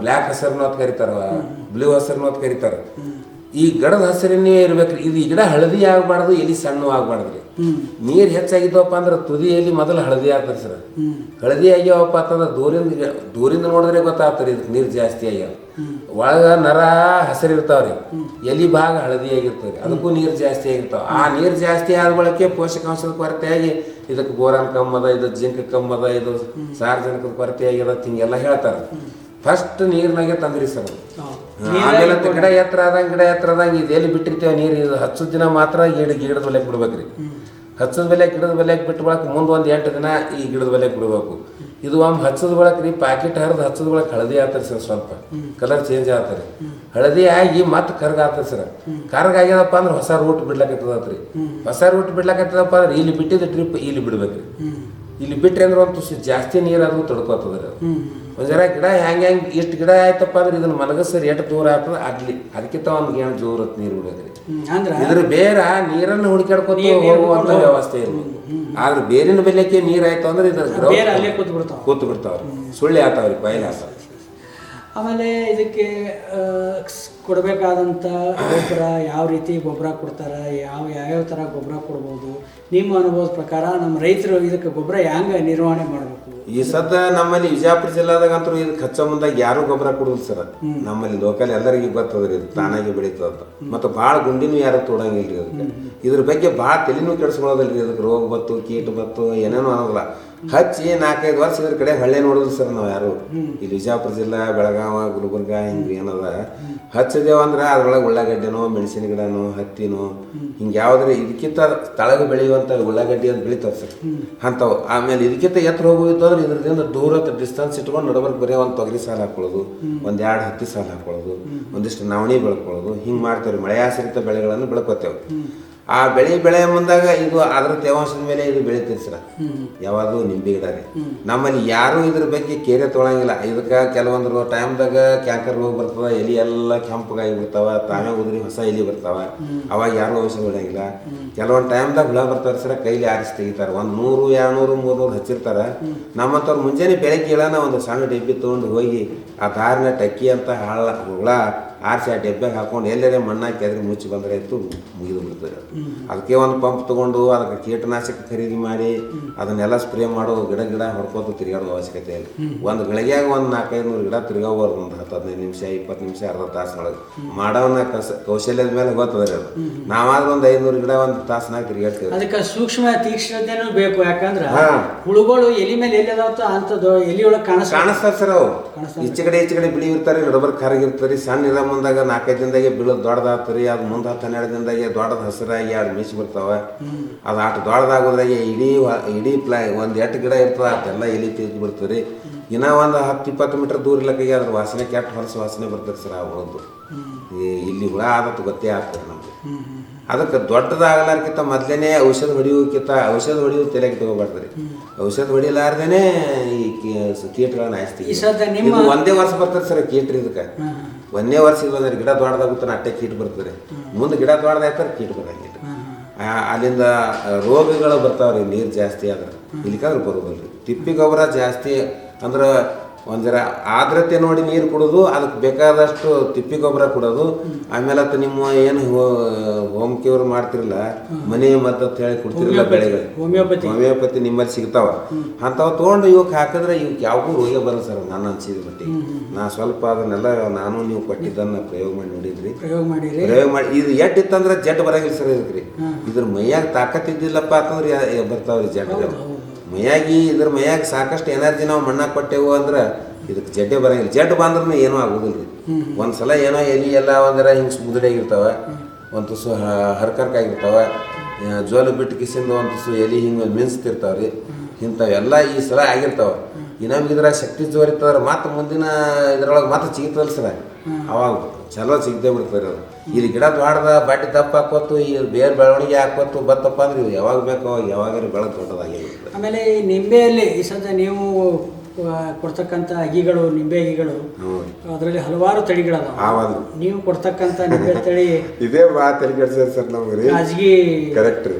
ಬ್ಲ್ಯಾಕ್ ಹಸಿರು ಅಂತ ಕರಿತಾರ ಬ್ಲೂ ಹಸಿರು ಅಂತ ಕರಿತಾರ ಈ ಗಡದ ಹಸಿರನ್ನೇ ಇರ್ಬೇಕ್ರಿ. ಇದು ಈ ಗಿಡ ಹಳದಿ ಆಗಬಾರ್ದು ಎಲಿ ಸಣ್ಣ ಆಗಬಾರ್ದ್ರಿ ನೀರು ಹೆಚ್ಚಾಗಿದ್ದವಪ್ಪ ಅಂದ್ರೆ ತುದಿ ಎಲಿ ಮೊದಲು ಹಳದಿ ಆಗ್ತದೆ ಸರ್. ಹಳದಿ ಆಗ್ಯಾವಪ್ಪ ಅಂತಂದ್ರೆ ದೂರಿಂದ ದೂರಿಂದ ನೋಡಿದ್ರೆ ಗೊತ್ತಾಗ್ತದೆ ಇದಕ್ಕೆ ನೀರು ಜಾಸ್ತಿ ಆಗ್ಯಾವ. ಒಳಗ ನರ ಹಸಿರಿರ್ತಾವ್ರಿ ಎಲಿ ಭಾಗ ಹಳದಿ ಆಗಿರ್ತವ್ರಿ ಅದಕ್ಕೂ ನೀರು ಜಾಸ್ತಿ ಆಗಿರ್ತಾವ. ಆ ನೀರು ಜಾಸ್ತಿ ಆದ ಬಳಕೆ ಪೋಷಕಾಂಶದ ಕೊರತೆಯಾಗಿ ಇದಕ್ಕೆ ಬೋರಾನ್ ಕಮ್ಮದ ಇದು ಜಿಂಕ್ ಕಮ್ಮದ ಇದು ಸಾರ್ವಜನಿಕದ ಕೊರತೆ ಆಗ್ಯದ ಹಿಂಗೆಲ್ಲ ಹೇಳ್ತಾರೆ. ಫಸ್ಟ್ ನೀರಿನಾಗೆ ತಂದ್ರಿ ಸರ್. ಆಮೇಲೆ ಗಿಡ ಎತ್ತರ ಆದಂಗೆ ಗಿಡ ಎತ್ತರ ಆದಂಗೆ ಇದು ಎಲ್ಲಿ ಬಿಟ್ಟಿರ್ತೇವೆ ನೀರು ಇದು ಹಚ್ಚದ ದಿನ ಮಾತ್ರ ಗಿಡ ಗಿಡದ ಬೆಲೆಗೆ ಬಿಡ್ಬೇಕ್ರಿ. ಹಚ್ಚದ ಬೆಲೆ ಗಿಡದ ಬೆಲೆಗೆ ಬಿಟ್ಟು ಬಳಕ ಮುಂದೆ ಒಂದು ಎಂಟು ದಿನ ಈ ಗಿಡದ ಬೆಲೆಗೆ ಬಿಡಬೇಕು. ಇದು ಒಮ್ಮೆ ಹಚ್ಚದ ಬಳಕ ರೀ ಪ್ಯಾಕೆಟ್ ಹರಿದು ಹಚ್ಚದ ಬಳಕ ಹಳದಿ ಆಗ್ತದೆ ಸರ್ ಸ್ವಲ್ಪ. ಕಲರ್ ಚೇಂಜ್ ಆಗ್ತದೆ ಹಳದಿ ಆಗಿ ಮತ್ತೆ ಕರ್ಗ ಆಗ್ತದೆ ಸರ್. ಕರ್ಗ ಆಗ್ಯದಪ್ಪ ಅಂದ್ರೆ ಹೊಸ ರೂಟ್ ಬಿಡ್ಲಕತ್ತದ್ರಿ ಹೊಸ ರೂಟ್ ಬಿಡ್ಲಕತ್ತದಪ್ಪ ಅಂದ್ರೆ ಇಲ್ಲಿ ಬಿಟ್ಟಿದ್ದ ಟ್ರಿಪ್ ಇಲ್ಲಿ ಬಿಡ್ಬೇಕ್ರಿ. ಇಲ್ಲಿ ಬಿಟ್ರೆ ಅಂದ್ರೆ ಒಂದು ತುಸು ಜಾಸ್ತಿ ನೀರಾದ್ರು ಅದು. ರೀ ಒಂದು ಜರ ಗಿಡ ಹೆಂಗ್ ಹೆಂಗ್ ಇಷ್ಟು ಗಿಡ ಆಯ್ತಪ್ಪ ಅಂದ್ರೆ ಇದನ್ನ ಮಲಗಸರಿ ಎಷ್ಟು ದೂರ ಆಗ್ತದ ಅದ್ಲಿ ಅದಕ್ಕಿಂತ ಒಂದು ಏನು ಜೋರ್ ನೀರು ಬಿಡೋದ್ರಿ ಅಂದ್ರೆ ಇದ್ರ ಬೇರ ನೀರನ್ನು ಹುಡುಕಾಡ್ಕೊತ ಹೋಗುವಂತ ವ್ಯವಸ್ಥೆ ಇರ್ಬೇಕು ಆದ್ರೆ ಬೇರಿನ ಬೆಲೆಕ್ಕೆ ನೀರ್ ಆಯ್ತು ಅಂದ್ರೆ ಇದ್ರ ಕೂತ್ ಬಿಡ್ತಾವ ಕೂತು ಬಿಡ್ತಾವ್ರಿ ಸುಳ್ಳಿ ಆತಾವ್ರಿ ಬಯಲು ಆತಾವ ಆಮೇಲೆ ಇದಕ್ಕೆ ಕೊಡಬೇಕಾದಂಥ ಗೊಬ್ಬರ ಯಾವ ರೀತಿ ಗೊಬ್ಬರ ಕೊಡ್ತಾರೆ ಯಾವ ಯಾವ್ಯಾವ ಥರ ಗೊಬ್ಬರ ಕೊಡ್ಬೋದು ನಿಮ್ಮ ಅನುಭವದ ಪ್ರಕಾರ ನಮ್ಮ ರೈತರು ಇದಕ್ಕೆ ಗೊಬ್ಬರ ಹೆಂಗೆ ನಿರ್ವಹಣೆ ಮಾಡಬೇಕು? ಈ ಸತ ನಮ್ಮಲ್ಲಿ ವಿಜಯಪುರ ಜಿಲ್ಲಾದಾಗಂತೂ ಇದು ಖರ್ಚ ಮುಂದಾಗ ಯಾರು ಗೊಬ್ಬರ ಕೊಡೋದು ಸರ್ ನಮ್ಮಲ್ಲಿ ಲೋಕಲ್ ಎಲ್ಲರಿಗೂ ಗೊತ್ತದ್ರಿ ಇದು ತಾನಾಗಿ ಬೆಳೀತದ ಅಂತ. ಮತ್ತು ಭಾಳ ಗುಂಡಿನೂ ಯಾರು ರೀ ಅದಕ್ಕೆ. ಇದ್ರ ಬಗ್ಗೆ ಭಾಳ ತಲೆನೂ ಕೆಡಿಸ್ಕೊಳ್ಳೋದಿಲ್ರಿ ಅದಕ್ಕೆ ರೋಗ ಬತ್ತು ಕೀಟ ಬತ್ತು ಏನೇನೋ ಅನ್ನೋದಿಲ್ಲ. ಹಚ್ಚಿ ನಾಲ್ಕೈದು ವರ್ಷ ಇದ್ರ ಕಡೆ ಹಳ್ಳಿ ನೋಡಿದ್ರು ಸರ್ ನಾವು ಯಾರು. ಈ ವಿಜಯಪುರ ಜಿಲ್ಲಾ ಬೆಳಗಾವ ಗುಲ್ಬರ್ಗ ಹಿಂಗೆ ಏನದ. ಹಚ್ಚಿದೇವ ಅಂದ್ರೆ ಅದ್ರೊಳಗೆ ಉಳ್ಳಾಗಡ್ಡೆನೋ ಮೆಣಸಿನ ಗಿಡನೋ ಹತ್ತಿನೋ ಹಿಂಗೆ ಯಾವ್ದ್ರ ಇದಕ್ಕಿಂತ ತಳಗ ಬೆಳೆಯುವಂತ ಉಳ್ಳಾಗಡ್ಡಿ ಅಂತ ಬೆಳಿತಾವೆ ಸರ್. ಅಂಥವು. ಆಮೇಲೆ ಇದಕ್ಕಿಂತ ಎತ್ತರ ಹೋಗೋದು ಅಂದ್ರೆ ಇದ್ರದಿಂದ ದೂರ ಡಿಸ್ಟೆನ್ಸ್ ಇಟ್ಕೊಂಡು ನಡಬರ್ಕ್ ಬರೀ ಒಂದು ತೊಗರಿ ಸಾಲ ಹಾಕೊಳ್ಳೋದು ಒಂದೆರಡು ಎರಡು ಹತ್ತಿ ಸಾಲ ಹಾಕೊಳ್ಳೋದು ಒಂದಿಷ್ಟು ನವಣಿ ಬೆಳ್ಕೊಳ್ಳೋದು ಹಿಂಗೆ ಮಾಡ್ತೇವೆ ಮಳೆ ಆಶ್ರಿತ ಬೆಳೆಗಳನ್ನು ಬೆಳ್ಕೊತೇವೆ ಆ ಬೆಳೆ ಬೆಳೆ ಮುಂದಾಗ ಇದು ಅದರ ತೇವಾಂಶದ ಮೇಲೆ ಇದು ಬೆಳಿತೀರಿ ಸರ್. ಯಾವಾಗಲೂ ನಿಂಬೆ ಗಿಡ ರೀ ನಮ್ಮಲ್ಲಿ ಯಾರೂ ಇದ್ರ ಬಗ್ಗೆ ಕೇರೆ ತೊಗೊಳಂಗಿಲ್ಲ ಇದಕ್ಕೆ ಕೆಲವೊಂದು ಟೈಮ್ದಾಗ ಕ್ಯಾಂಕರ್ ರೋಗ ಬರ್ತದೆ, ಎಲೆ ಎಲ್ಲ ಕೆಂಪಗಾಗಿ ಬಿಡ್ತಾವ, ತಾವೇ ಉದ್ರಿ ಹೊಸ ಎಲೆ ಬರ್ತಾವ. ಅವಾಗ ಯಾರೂ ಔಷಧ ಹೊಡಂಗಿಲ್ಲ ಕೆಲವೊಂದು ಟೈಮ್ದಾಗ ಹುಳ ಬರ್ತಾರೆ ಸರ, ಕೈಲಿ ಆರಿಸಿ ತೆಗಿತಾರೆ. ಒಂದು ನೂರು, ಎರಡ್ನೂರು, ಮೂರ್ನೂರು ಹಚ್ಚಿರ್ತಾರೆ. ನಮ್ಮಂಥವ್ರು ಮುಂಜಾನೆ ಬೆಳಗ್ಗೆ ಹೇಳೋಣ ಒಂದು ಸಣ್ಣ ಡಬ್ಬಿ ತೊಗೊಂಡು ಹೋಗಿ ಆ ದಾರಿನ ಟಕ್ಕಿ ಅಂತ ಹಾಳ, ಹುಳ ಆರಿಸಿ ಆ ಡಬ್ಬ್ಯಾಗ ಹಾಕೊಂಡು ಎಲ್ಲರೇ ಮಣ್ಣಾಕಿ ಅದ್ರ ಮುಚ್ಚಿ ಬಂದರೆ ಇತ್ತು ಮುಗಿದು ಬಿಡ್ತದೆ ಅದಕ್ಕೆ ಒಂದು ಪಂಪ್ ತಗೊಂಡು ಅದಕ್ಕೆ ಕೀಟನಾಶಕ ಖರೀದಿ ಮಾಡಿ ಅದನ್ನೆಲ್ಲ ಸ್ಪ್ರೇ ಮಾಡೋ ಗಿಡ ಗಿಡ ಹೊಡ್ಕೋತ ತಿರುಗಾಡೋ ಅವಶ್ಯಕತೆ ಇಲ್ಲ ಒಂದು ಗಳಿಗೆಯಾಗ ಒಂದು ನಾಲ್ಕೈದು ನೂರು ಗಿಡ ತಿರ್ಗಾಬೋದು ಒಂದು ಹತ್ತು ಹದಿನೈದು ನಿಮಿಷ ಇಪ್ಪತ್ತು ನಿಮಿಷ ಅರ್ಧ ತಾಸಿನೊಳಗೆ. ಮಾಡೋನ ಕಸ ಕೌಶಲ್ಯದ ಮೇಲೆ ಗೊತ್ತದ ರೀ ಅದು ನಾವಾದ್ರೆ ಒಂದು ಐನೂರು ಗಿಡ ಒಂದು ತಾಸಿನಾಗ ತಿರುಗಾಡ್ತೀವಿ ಅದಕ್ಕೆ ಸೂಕ್ಷ್ಮ ತೀಕ್ಷ್ಣತೆನೂ ಬೇಕು. ಯಾಕಂದ್ರೆ. ಹುಳುಗಳು ಎಲಿ ಮೇಲೆ ಎಲ್ಲಿ ಅದಾವತ್ತ ಅಂತದ್ದು ಎಲಿ ಒಳಗೆ ಕಾಣಿಸ್ ಕಾಣಿಸ್ತಾರೆ ಸರ್ ಅವು. ಈಚೆ ಕಡೆ ಈಚೆ ಕಡೆ ಬಿಳಿ ಇರ್ತಾರೆ ರಬ್ಬರ್ ಕರಗಿರ್ತಾರೆ ಸಣ್ಣ ಇರೋ ಮುಂದಾಗ ನಾಲ್ಕೈದು ದಿನದಾಗೆ ಬೀಳೋದು ರೀ ಅದು ಮುಂದೆ ಹತ್ತು ಹನ್ನೆರಡು ದಿನದಾಗೆ ದೊಡ್ಡದ ಹಸಿರಾಗಿ ಎರಡು ಮೀಸಿ ಬರ್ತಾವೆ ಅದು ಆಟ ದೊಡ್ಡದಾಗೋದಾಗೆ ಇಡೀ ಇಡೀ ಪ್ಲಾ, ಒಂದು ಎಟ್ಟು ಗಿಡ ಇರ್ತದೆ, ಅದೆಲ್ಲ ಎಲಿ ತೆಗೆದು ರೀ ಇನ್ನೂ ಒಂದು ಹತ್ತು ಇಪ್ಪತ್ತು ಮೀಟರ್ ದೂರ ಇಲ್ಲಕ್ಕಾಗಿ ಅದ್ರ ವಾಸನೆ, ಕೆಟ್ಟ ಹೊಲಸು ವಾಸನೆ ಬರ್ತದೆ ಸರ್ ಆ ಹುಳದ್ದು ಇಲ್ಲಿ ಹುಳ ಆದತ್ತು ಗೊತ್ತೇ ಆಗ್ತದೆ ನಮಗೆ. ಅದಕ್ಕೆ ದೊಡ್ಡದಾಗಲಾರಕ್ಕಿಂತ ಮೊದಲೇ ಔಷಧ ಹೊಡಿಯೋಕ್ಕಿಂತ ಔಷಧ ಹೊಡಿಯೋದು ತಲೆಗೆ ತಗೋಬಾರ್ದ್ರಿ. ಔಷಧ ಹೊಡಿಲಾರ್ದೇನೆ ಈ ಕೀಟಗಳನ್ನ ನೀವು ನಿಮ್ಮ- ಒಂದೇ ವರ್ಷ ಬರ್ತದೆ ಸರ್ ಕೀಟ್ರಿ ಇದಕ್ಕೆ. ಒಂದೇ ವರ್ಷ ಇದು ಅಂದ್ರೆ ಗಿಡ ದೊಡ್ಡದಾಗುತ್ತೆ ಅಟ್ಟೆ ಕೀಟ್ ಬರ್ತದೆ. ಮುಂದೆ ಗಿಡ ದೊಡ್ಡದಾಯ್ತಾರೆ ಕೀಟ್ ಬರೋಂಗಿಲ್ಲ. ಅಲ್ಲಿಂದ ರೋಗಗಳು ಬರ್ತಾವ್ರಿ ನೀರು ಜಾಸ್ತಿ ಆದ್ರೆ. ಇಲ್ಲಿಕಾದ್ರೆ ರೀ ತಿಪ್ಪಿ ಗೊಬ್ಬರ ಜಾಸ್ತಿ ಅಂದ್ರೆ ಒಂದರ ಆದ್ರತೆ ನೋಡಿ ನೀರು ಕುಡೋದು ಅದಕ್ಕೆ ಬೇಕಾದಷ್ಟು ತಿಪ್ಪಿ ಗೊಬ್ಬರ ಕೊಡೋದು. ಆಮೇಲೆ ಅದು ನಿಮ್ಮ ಏನು ಹೋಮ್ ಕ್ಯೂರ್ ಮಾಡ್ತಿರಲ್ಲ ಮನೆ ಮದ್ದು ಅಂತ ಹೇಳಿ ಕೊಡ್ತಿರಲ್ಲ ಬೆಳೆಗಳು. ಹೋಮಿಯೋಪತಿ. ಹೋಮಿಯೋಪತಿ ನಿಮ್ಮಲ್ಲಿ ಸಿಗ್ತಾವ. ಅಂಥವು ತೊಗೊಂಡು ಇವಕ್ಕೆ ಹಾಕಿದ್ರೆ ಇವಕ್ಕೆ ಯಾವಾಗೂ ರೋಗ ಬರಲ್ಲ ಸರ್ ನಾನು ಅನ್ಸಿದ ಬಟ್ಟೆ ನಾ ಸ್ವಲ್ಪ ಅದನ್ನೆಲ್ಲ ನಾನು ನೀವು ಕೊಟ್ಟಿದ್ದನ್ನ ಪ್ರಯೋಗ ಮಾಡಿ ನೋಡಿದ್ರಿ. ಪ್ರಯೋಗ ಮಾಡಿದ್ರಿ ಪ್ರಯೋಗ ಮಾಡಿ ಇದು ಎಟ್ ಇತ್ತಂದ್ರೆ ಜಡ್ ಬರಂಗಿಲ್ಲ ಸರ್ ಇದಕ್ಕೆ ರೀ. ಇದ್ರ ಮೈಯಾಗ ತಾಕತ್ ಇದ್ದಿಲ್ಲಪ್ಪ ಅಂತಂದ್ರೆ ಬರ್ತಾವ್ರಿ ಜಡ್ಗಳು ಮೈಯಾಗಿ ಇದ್ರ ಮೈಯಾಗ ಸಾಕಷ್ಟು ಎನರ್ಜಿ ನಾವು ಮಣ್ಣಾಗ ಕೊಟ್ಟೆವು ಅಂದ್ರೆ ಇದಕ್ಕೆ ಜಡ್ಡೆ ಬರಂಗಿಲ್ಲ. ಜಡ್ಡು ಬಂದ್ರೂ ಏನೂ ಆಗೋದಿಲ್ಲ ರೀ ಒಂದ್ಸಲ ಏನೋ ಎಲಿ ಎಲ್ಲ ಒಂದರ ಹಿಂಗೆ ಮುದುಡಾಗಿರ್ತಾವ ಒಂದು ತುಸು ಹರ್ಕರ್ಕಾಗಿರ್ತಾವೆ ಜೋಲು ಬಿಟ್ಟು ಕಿಸಿಂದ ಒಂದು ತುಸು ಎಲಿ ಹಿಂಗೆ ಮಿನ್ಸ್ತಿರ್ತಾವೆ ರೀ ಇಂಥವೆಲ್ಲ ಈ ಸಲ ಆಗಿರ್ತಾವೆ. ಇನ್ನೊಮ್ಮೆ ಇದ್ರ ಶಕ್ತಿ ಜೋರಿತ್ತಂದ್ರೆ ಮತ್ತೆ ಮುಂದಿನ ಇದ್ರೊಳಗೆ ಮತ್ತೆ ಸಿಗ್ತದಲ್ಲ ಸರ ಅವಾಗ ಚಲೋ ಸಿಗದೆ ಬಿಡ್ತಾರೆ ಇಲ್ಲಿ ಗಿಡ ದೊಡ್ಡದ ಬಟ್ಟೆ ದಪ್ಪ ಹಾಕೋತು ಈ ಬೇರೆ ಬೆಳವಣಿಗೆ ಹಾಕೋತು ಬತ್ತಪ್ಪ ಅಂದ್ರೆ ಇವು ಯಾವಾಗ ಬೇಕೋ ಅವಾಗ ಬೆಳೆ ದೊಡ್ಡದಾಗಿ ಆಮೇಲೆ ಈ ನಿಂಬೆಯಲ್ಲಿ ಈ ಸದ್ಯ ನೀವು ಕೊಡ್ತಕ್ಕಂಥ ಅಗಿಗಳು ನಿಂಬೆ ಅಗಿಗಳು ಅದರಲ್ಲಿ ಹಲವಾರು ತಳಿಗಳದಾವ. ಆವಾಗ ನೀವು ಕೊಡ್ತಕ್ಕಂಥ ನಿಂಬೆ ತಳಿ ಇದೇ ಬಾ ತಲೆ ಕೆಡ್ಸೋದು ಸರ್ ನಮ್ಗೆ ರೀ. ರಾಜಗಿ ಕರೆಕ್ಟ್ ರೀ.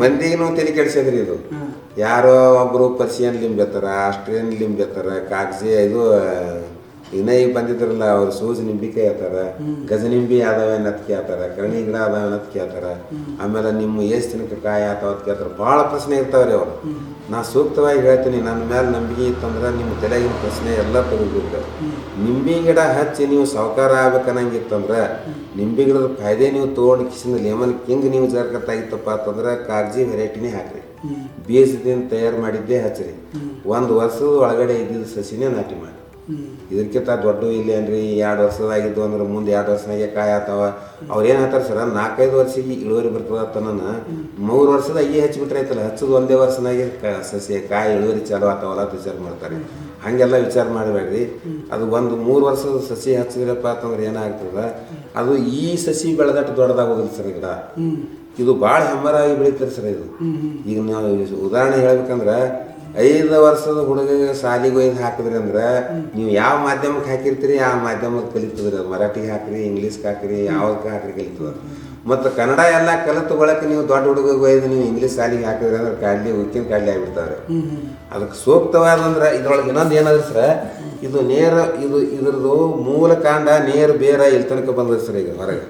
ಮಂದಿಗೂ ತಲೆ ಕೆಡ್ಸಿದ್ರಿ ಇದು. ಯಾರೋ ಒಬ್ರು ಪರ್ಸಿಯನ್ ಲಿಂಬೆತ್ತಾರ ಆಸ್ಟ್ರೇಲಿಯನ್ ಲಿಂಬೆತ್ತಾರ ಕಾಗಜಿ ಇದು ಇನ್ನ ಈಗ ಬಂದಿದ್ರಲ್ಲ ಅವ್ರು ಸೂಜಿ ನಿಂಬಿಕಾಯಿ ಆತಾರ ಗಜನಿಂಬಿ ಆದವೇ ಅಂತ ಕೇಳ್ತಾರ ಕರ್ಣಿ ಗಿಡ ಅದಾವೆ ಅಂತ ಕೇಳ್ತಾರ ಆಮೇಲೆ ನಿಮ್ಮ ಎಷ್ಟು ದಿನಕ್ಕೆ ಕಾಯಿ ಆತಾವ ಅಂತ ಕೇಳ್ತಾರ. ಭಾಳ ಪ್ರಶ್ನೆ ಇರ್ತಾವ್ರಿ ಅವ್ರು. ನಾ ಸೂಕ್ತವಾಗಿ ಹೇಳ್ತೀನಿ ನನ್ನ ಮೇಲೆ ನಂಬಿಕೆ ಇತ್ತಂದ್ರೆ ನಿಮ್ಮ ತಲೆಗಿನ ಪ್ರಶ್ನೆ ಎಲ್ಲ ತೆಗೆದ್ಬಿಟ್ಟು ನಿಂಬೆ ಗಿಡ ಹಚ್ಚಿ ನೀವು ಸಾವುಕಾರ ಆಗ್ಬೇಕನ್ನಂಗಿತ್ತಂದ್ರೆ ನಿಂಬೆ ಗಿಡದ ಫಾಯ್ದೆ ನೀವು ತೊಗೊಂಡು ಕಿಸಿನ ಲೆಮನ್ ಕಿಂಗ್ ನೀವು ಜರ್ಕತ್ತಾಗಿತ್ತಪ್ಪ ಅಂತಂದ್ರೆ ಕಾಗಜಿ ವೆರೈಟಿನೇ ಹಾಕ್ರಿ. ಬೀಜದಿಂದ ತಯಾರು ಮಾಡಿದ್ದೇ ಹಚ್ಚಿರಿ ಒಂದು ವರ್ಷದ ಒಳಗಡೆ ಇದ್ದಿದ್ದ ಸಸಿನೇ ನಾಟಿ ಮಾಡಿ ಇದಕ್ಕಿಂತ ದೊಡ್ಡ ಇಲ್ಲಿ ಏನ್ರಿ ಎರಡು ವರ್ಷದಾಗಿದ್ದು ಅಂದ್ರೆ ಮುಂದೆ ಎರಡು ವರ್ಷನಾಗೆ ಕಾಯಿ ಆತಾವ ಅವ್ರು ಏನು ಹೇಳ್ತಾರೆ ಸರ್ ನಾಲ್ಕೈದು ವರ್ಷಕ್ಕೆ ಇಳುವರಿ ಬರ್ತದ ತನ್ನ ಮೂರು ವರ್ಷದ ಅಗಿ ಹಚ್ಚಿಬಿಟ್ರೆ ಐತಲ್ಲ ಹಚ್ಚೋದು ಒಂದೇ ವರ್ಷನಾಗೆ ಸಸಿ ಕಾಯಿ ಇಳುವರಿ ಚಾಲು ಆತಾವಲ್ಲ ಅಂತ ವಿಚಾರ ಮಾಡ್ತಾರೆ. ಹಾಗೆಲ್ಲ ವಿಚಾರ ಮಾಡಬೇಡ್ರಿ. ಅದು ಒಂದು ಮೂರು ವರ್ಷದ ಸಸಿ ಹಚ್ಚಿದ್ರಪ್ಪ ಅಂತಂದ್ರೆ ಏನಾಗ್ತದ ಅದು ಈ ಸಸಿ ಬೆಳೆದಟ್ಟು ದೊಡ್ಡದಾಗೋದಿಲ್ಲ ಸರ್ ಗಿಡ. ಇದು ಭಾಳ ಹೆಮ್ಮರಾಗಿ ಬೆಳೀತಾರೆ ಸರ್ ಇದು. ಈಗ ನಾವು ಉದಾಹರಣೆ ಹೇಳ್ಬೇಕಂದ್ರೆ ಐದು ವರ್ಷದ ಹುಡುಗ ಶಾಲೆಗೆ ಒಯ್ದು ಹಾಕಿದ್ರಿ ಅಂದ್ರೆ ನೀವು ಯಾವ ಮಾಧ್ಯಮಕ್ಕೆ ಹಾಕಿರ್ತೀರಿ ಆ ಮಾಧ್ಯಮಕ್ಕೆ ಕಲಿತದ್ರಿ. ಮರಾಠಿಗೆ ಹಾಕ್ರಿ ಇಂಗ್ಲೀಷ್ಗೆ ಹಾಕ್ರಿ ಯಾವ್ದಕ್ಕೆ ಹಾಕ್ರಿ ಕಲಿತದ ಮತ್ತು ಕನ್ನಡ ಎಲ್ಲ ಕಲಿತು ಬಳಕೆ ನೀವು ದೊಡ್ಡ ಹುಡುಗ ಒಯ್ದು ನೀವು ಇಂಗ್ಲೀಷ್ ಶಾಲೆಗೆ ಹಾಕಿದ್ರಿ ಅಂದ್ರೆ ಕಾಡ್ಲಿ ಉಕ್ಕಿನ ಕಾಡ್ಲಿ ಆಗಿಬಿಡ್ತಾವ್ರಿ. ಅದಕ್ಕೆ ಸೂಕ್ತವಾದಂದ್ರೆ ಇದ್ರೊಳಗೆ ಇನ್ನೊಂದು ಏನಾದ್ರೆ ಸರ್ ಇದು ನೇರ ಇದು ಇದ್ರದ್ದು ಮೂಲ ಕಾಂಡ ನೇರ ಬೇರ ಇಲ್ಲಿ ತನಕ ಬಂದದ ಸರ್ ಈಗ ಹೊರಗೆ.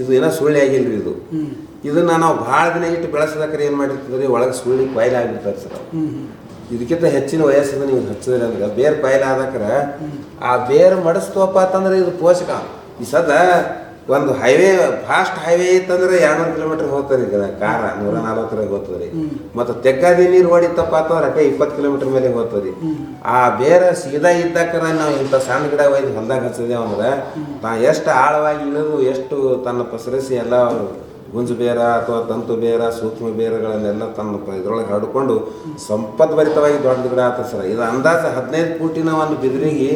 ಇದು ಏನೋ ಸುಳ್ಳಿ ಆಗಿಲ್ರಿ ಇದು. ಇದನ್ನ ನಾವು ಭಾಳ ದಿನ ಇಟ್ಟು ಬೆಳೆಸದಕ್ರೆ ಏನು ಮಾಡಿರ್ತದ್ರಿ ಒಳಗೆ ಸುಳ್ಳಿ ಕೊಯ್ಲು ಆಗಿಬಿಡ್ತಾರೆ ಸರ್. ಇದಕ್ಕಿಂತ ಹೆಚ್ಚಿನ ವಯಸ್ಸಿಂದ ನೀವು ಹಚ್ಚಿದ್ರೆ ಅಂದ್ರೆ ಬೇರ್ ಕೊಯ್ಲು ಆ ಬೇರ್ ಮಡಸ್ತೋಪ ಅಂತಂದ್ರೆ ಇದು ಪೋಷಕ. ಈ ಸದ ಒಂದು ಹೈವೇ ಫಾಸ್ಟ್ ಹೈವೇ ಇತ್ತಂದ್ರೆ ಎರಡ್ನೂರು ಕಿಲೋಮೀಟರ್ ಹೋಗ್ತಾರೆ ಈಗ ಕಾರ ನೂರ ನಲ್ವತ್ತರಾಗ ಹೋಗ್ತದೆ ಮತ್ತು ತೆಗ್ಗಾದಿ ನೀರು ಹೊಡಿತಪ್ಪ ಅಂತಂದ್ರೆ ಅಟ್ಟೆ ಇಪ್ಪತ್ತು ಕಿಲೋಮೀಟರ್ ಮೇಲೆ ಹೋಗ್ತದೆ ಆ ಬೇರೆ ಸೀದಾ ಇದ್ದಕ್ಕರ ನಾವು ಇಂಥ ಸಣ್ಣ ಗಿಡ ಒಯ್ದು ಹೊಲ್ದಾಗ ಹಚ್ಚಿದೆ ಅಂದ್ರೆ ತಾ ಎಷ್ಟು ಆಳವಾಗಿ ಇಳಿದು, ಎಷ್ಟು ತನ್ನ ಪಸರಿಸಿ ಎಲ್ಲ ಗುಂಜು ಬೇರ ಅಥವಾ ತಂತು ಬೇರ, ಸೂಕ್ಷ್ಮ ಬೇರಗಳನ್ನೆಲ್ಲ ತನ್ನ ಇದರೊಳಗೆ ಹರಡ್ಕೊಂಡು ಸಂಪದ್ಭರಿತವಾಗಿ ದೊಡ್ಡ ಗಿಡ ಆತ ಸರ ಇದು ಅಂದಾಜು ಹದಿನೈದು ಕೋಟಿನ ಒಂದು ಬಿದಿರಿಗೆ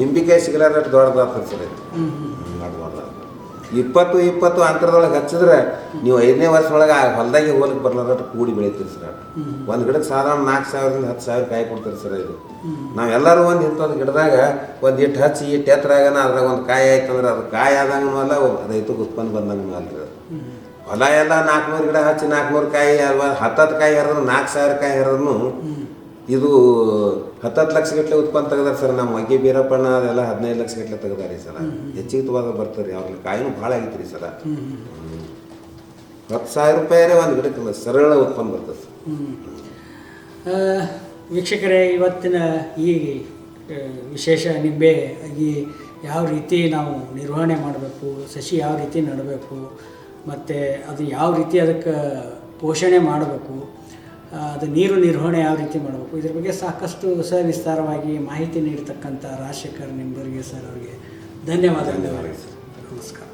ನಿಂಬಿಕಾಯಿ ಸಿಗಲಾರಷ್ಟು ದೊಡ್ಡದಾಗ್ತದೆ ಸರ್ ಇದು. ಇಪ್ಪತ್ತು ಇಪ್ಪತ್ತು ಅಂತರದೊಳಗೆ ಹಚ್ಚಿದ್ರೆ ನೀವು ಐದನೇ ವರ್ಷದೊಳಗೆ ಹೊಲದಾಗೆ ಹೋಲಿಗೆ ಬರಲಾರಷ್ಟು ಕೂಡಿ ಬೆಳಿತೀರಿ ಸರ್. ಒಂದು ಗಿಡಕ್ಕೆ ಸಾಧಾರಣ ನಾಲ್ಕು ಸಾವಿರದಿಂದ ಹತ್ತು ಸಾವಿರ ಕಾಯಿ ಕೊಡ್ತೀರಿ ಸರ್ ಇದು. ನಾವೆಲ್ಲರೂ ಒಂದು ಇಂಥದ್ದು ಗಿಡದಾಗ ಒಂದು ಇಟ್ಟು ಹಚ್ಚಿ ಇಟ್ಟು ಎತ್ತರಾಗನ ಅದ್ರಾಗ ಒಂದು ಕಾಯಿ ಆಯ್ತಂದ್ರೆ ಅದು ಕಾಯಿ ಆದಂಗೂ ಅಲ್ಲ ರೈತಕ್ಕೆ ಉತ್ಪನ್ನ ಬಂದಂಗೂ ಅಲ್ಲ ಹೊಲ ಎಲ್ಲ ನಾಲ್ಕುನೂರು ಗಿಡ ಹಚ್ಚಿ ನಾಲ್ಕುನೂರು ಕಾಯಿ ಅಲ್ವಾ? ಹತ್ತತ್ತು ಕಾಯಿ ಹರಿದ್ರು ನಾಲ್ಕು ಸಾವಿರ ಕಾಯಿ ಹರಿದ್ರು ಇದು ಹತ್ತತ್ತು ಲಕ್ಷ ಗಟ್ಟಲೆ ಉತ್ಪನ್ನ ತೆಗ್ದಾರೆ ಸರ್ ನಮ್ಮ ಮಗ್ಗಿ ಬೀರಪ್ಪಣ್ಣ ಅದೆಲ್ಲ ಹದಿನೈದು ಲಕ್ಷ ಗಟ್ಟಲೆ ತೆಗ್ದಾರಿ ಸರ. ಹೆಚ್ಚಿಗೆ ಬರ್ತಾರೆ ಅವ್ರಿಗೆ ಕಾಯಿನೂ ಭಾಳ ಆಗೈತೆ ರೀ ಸರ. ಹತ್ತು ಸಾವಿರ ರೂಪಾಯಿ ಒಂದು ಗಿಡಕ್ಕೆ ಸರಳ ಉತ್ಪನ್ನ ಬರ್ತದೆ ವೀಕ್ಷಕರೇ, ಇವತ್ತಿನ ಈ ವಿಶೇಷ ನಿಂಬೆ ಈ ಯಾವ ರೀತಿ ನಾವು ನಿರ್ವಹಣೆ ಮಾಡಬೇಕು, ಸಸಿ ಯಾವ ರೀತಿ ನೆಡಬೇಕು ಮತ್ತು ಅದು ಯಾವ ರೀತಿ ಅದಕ್ಕೆ ಪೋಷಣೆ ಮಾಡಬೇಕು ಅದು ನೀರು ನಿರ್ವಹಣೆ ಯಾವ ರೀತಿ ಮಾಡಬೇಕು ಇದ್ರ ಬಗ್ಗೆ ಸಾಕಷ್ಟು ಸವಿಸ್ತಾರವಾಗಿ ಮಾಹಿತಿ ನೀಡತಕ್ಕಂಥ ರಾಜಶೇಖರ್ ನಿಂಬರ್ಗೆ ಸರ್ ಅವರಿಗೆ ಧನ್ಯವಾದಗಳು ಧನ್ಯವಾದ ಸರ್. ನಮಸ್ಕಾರ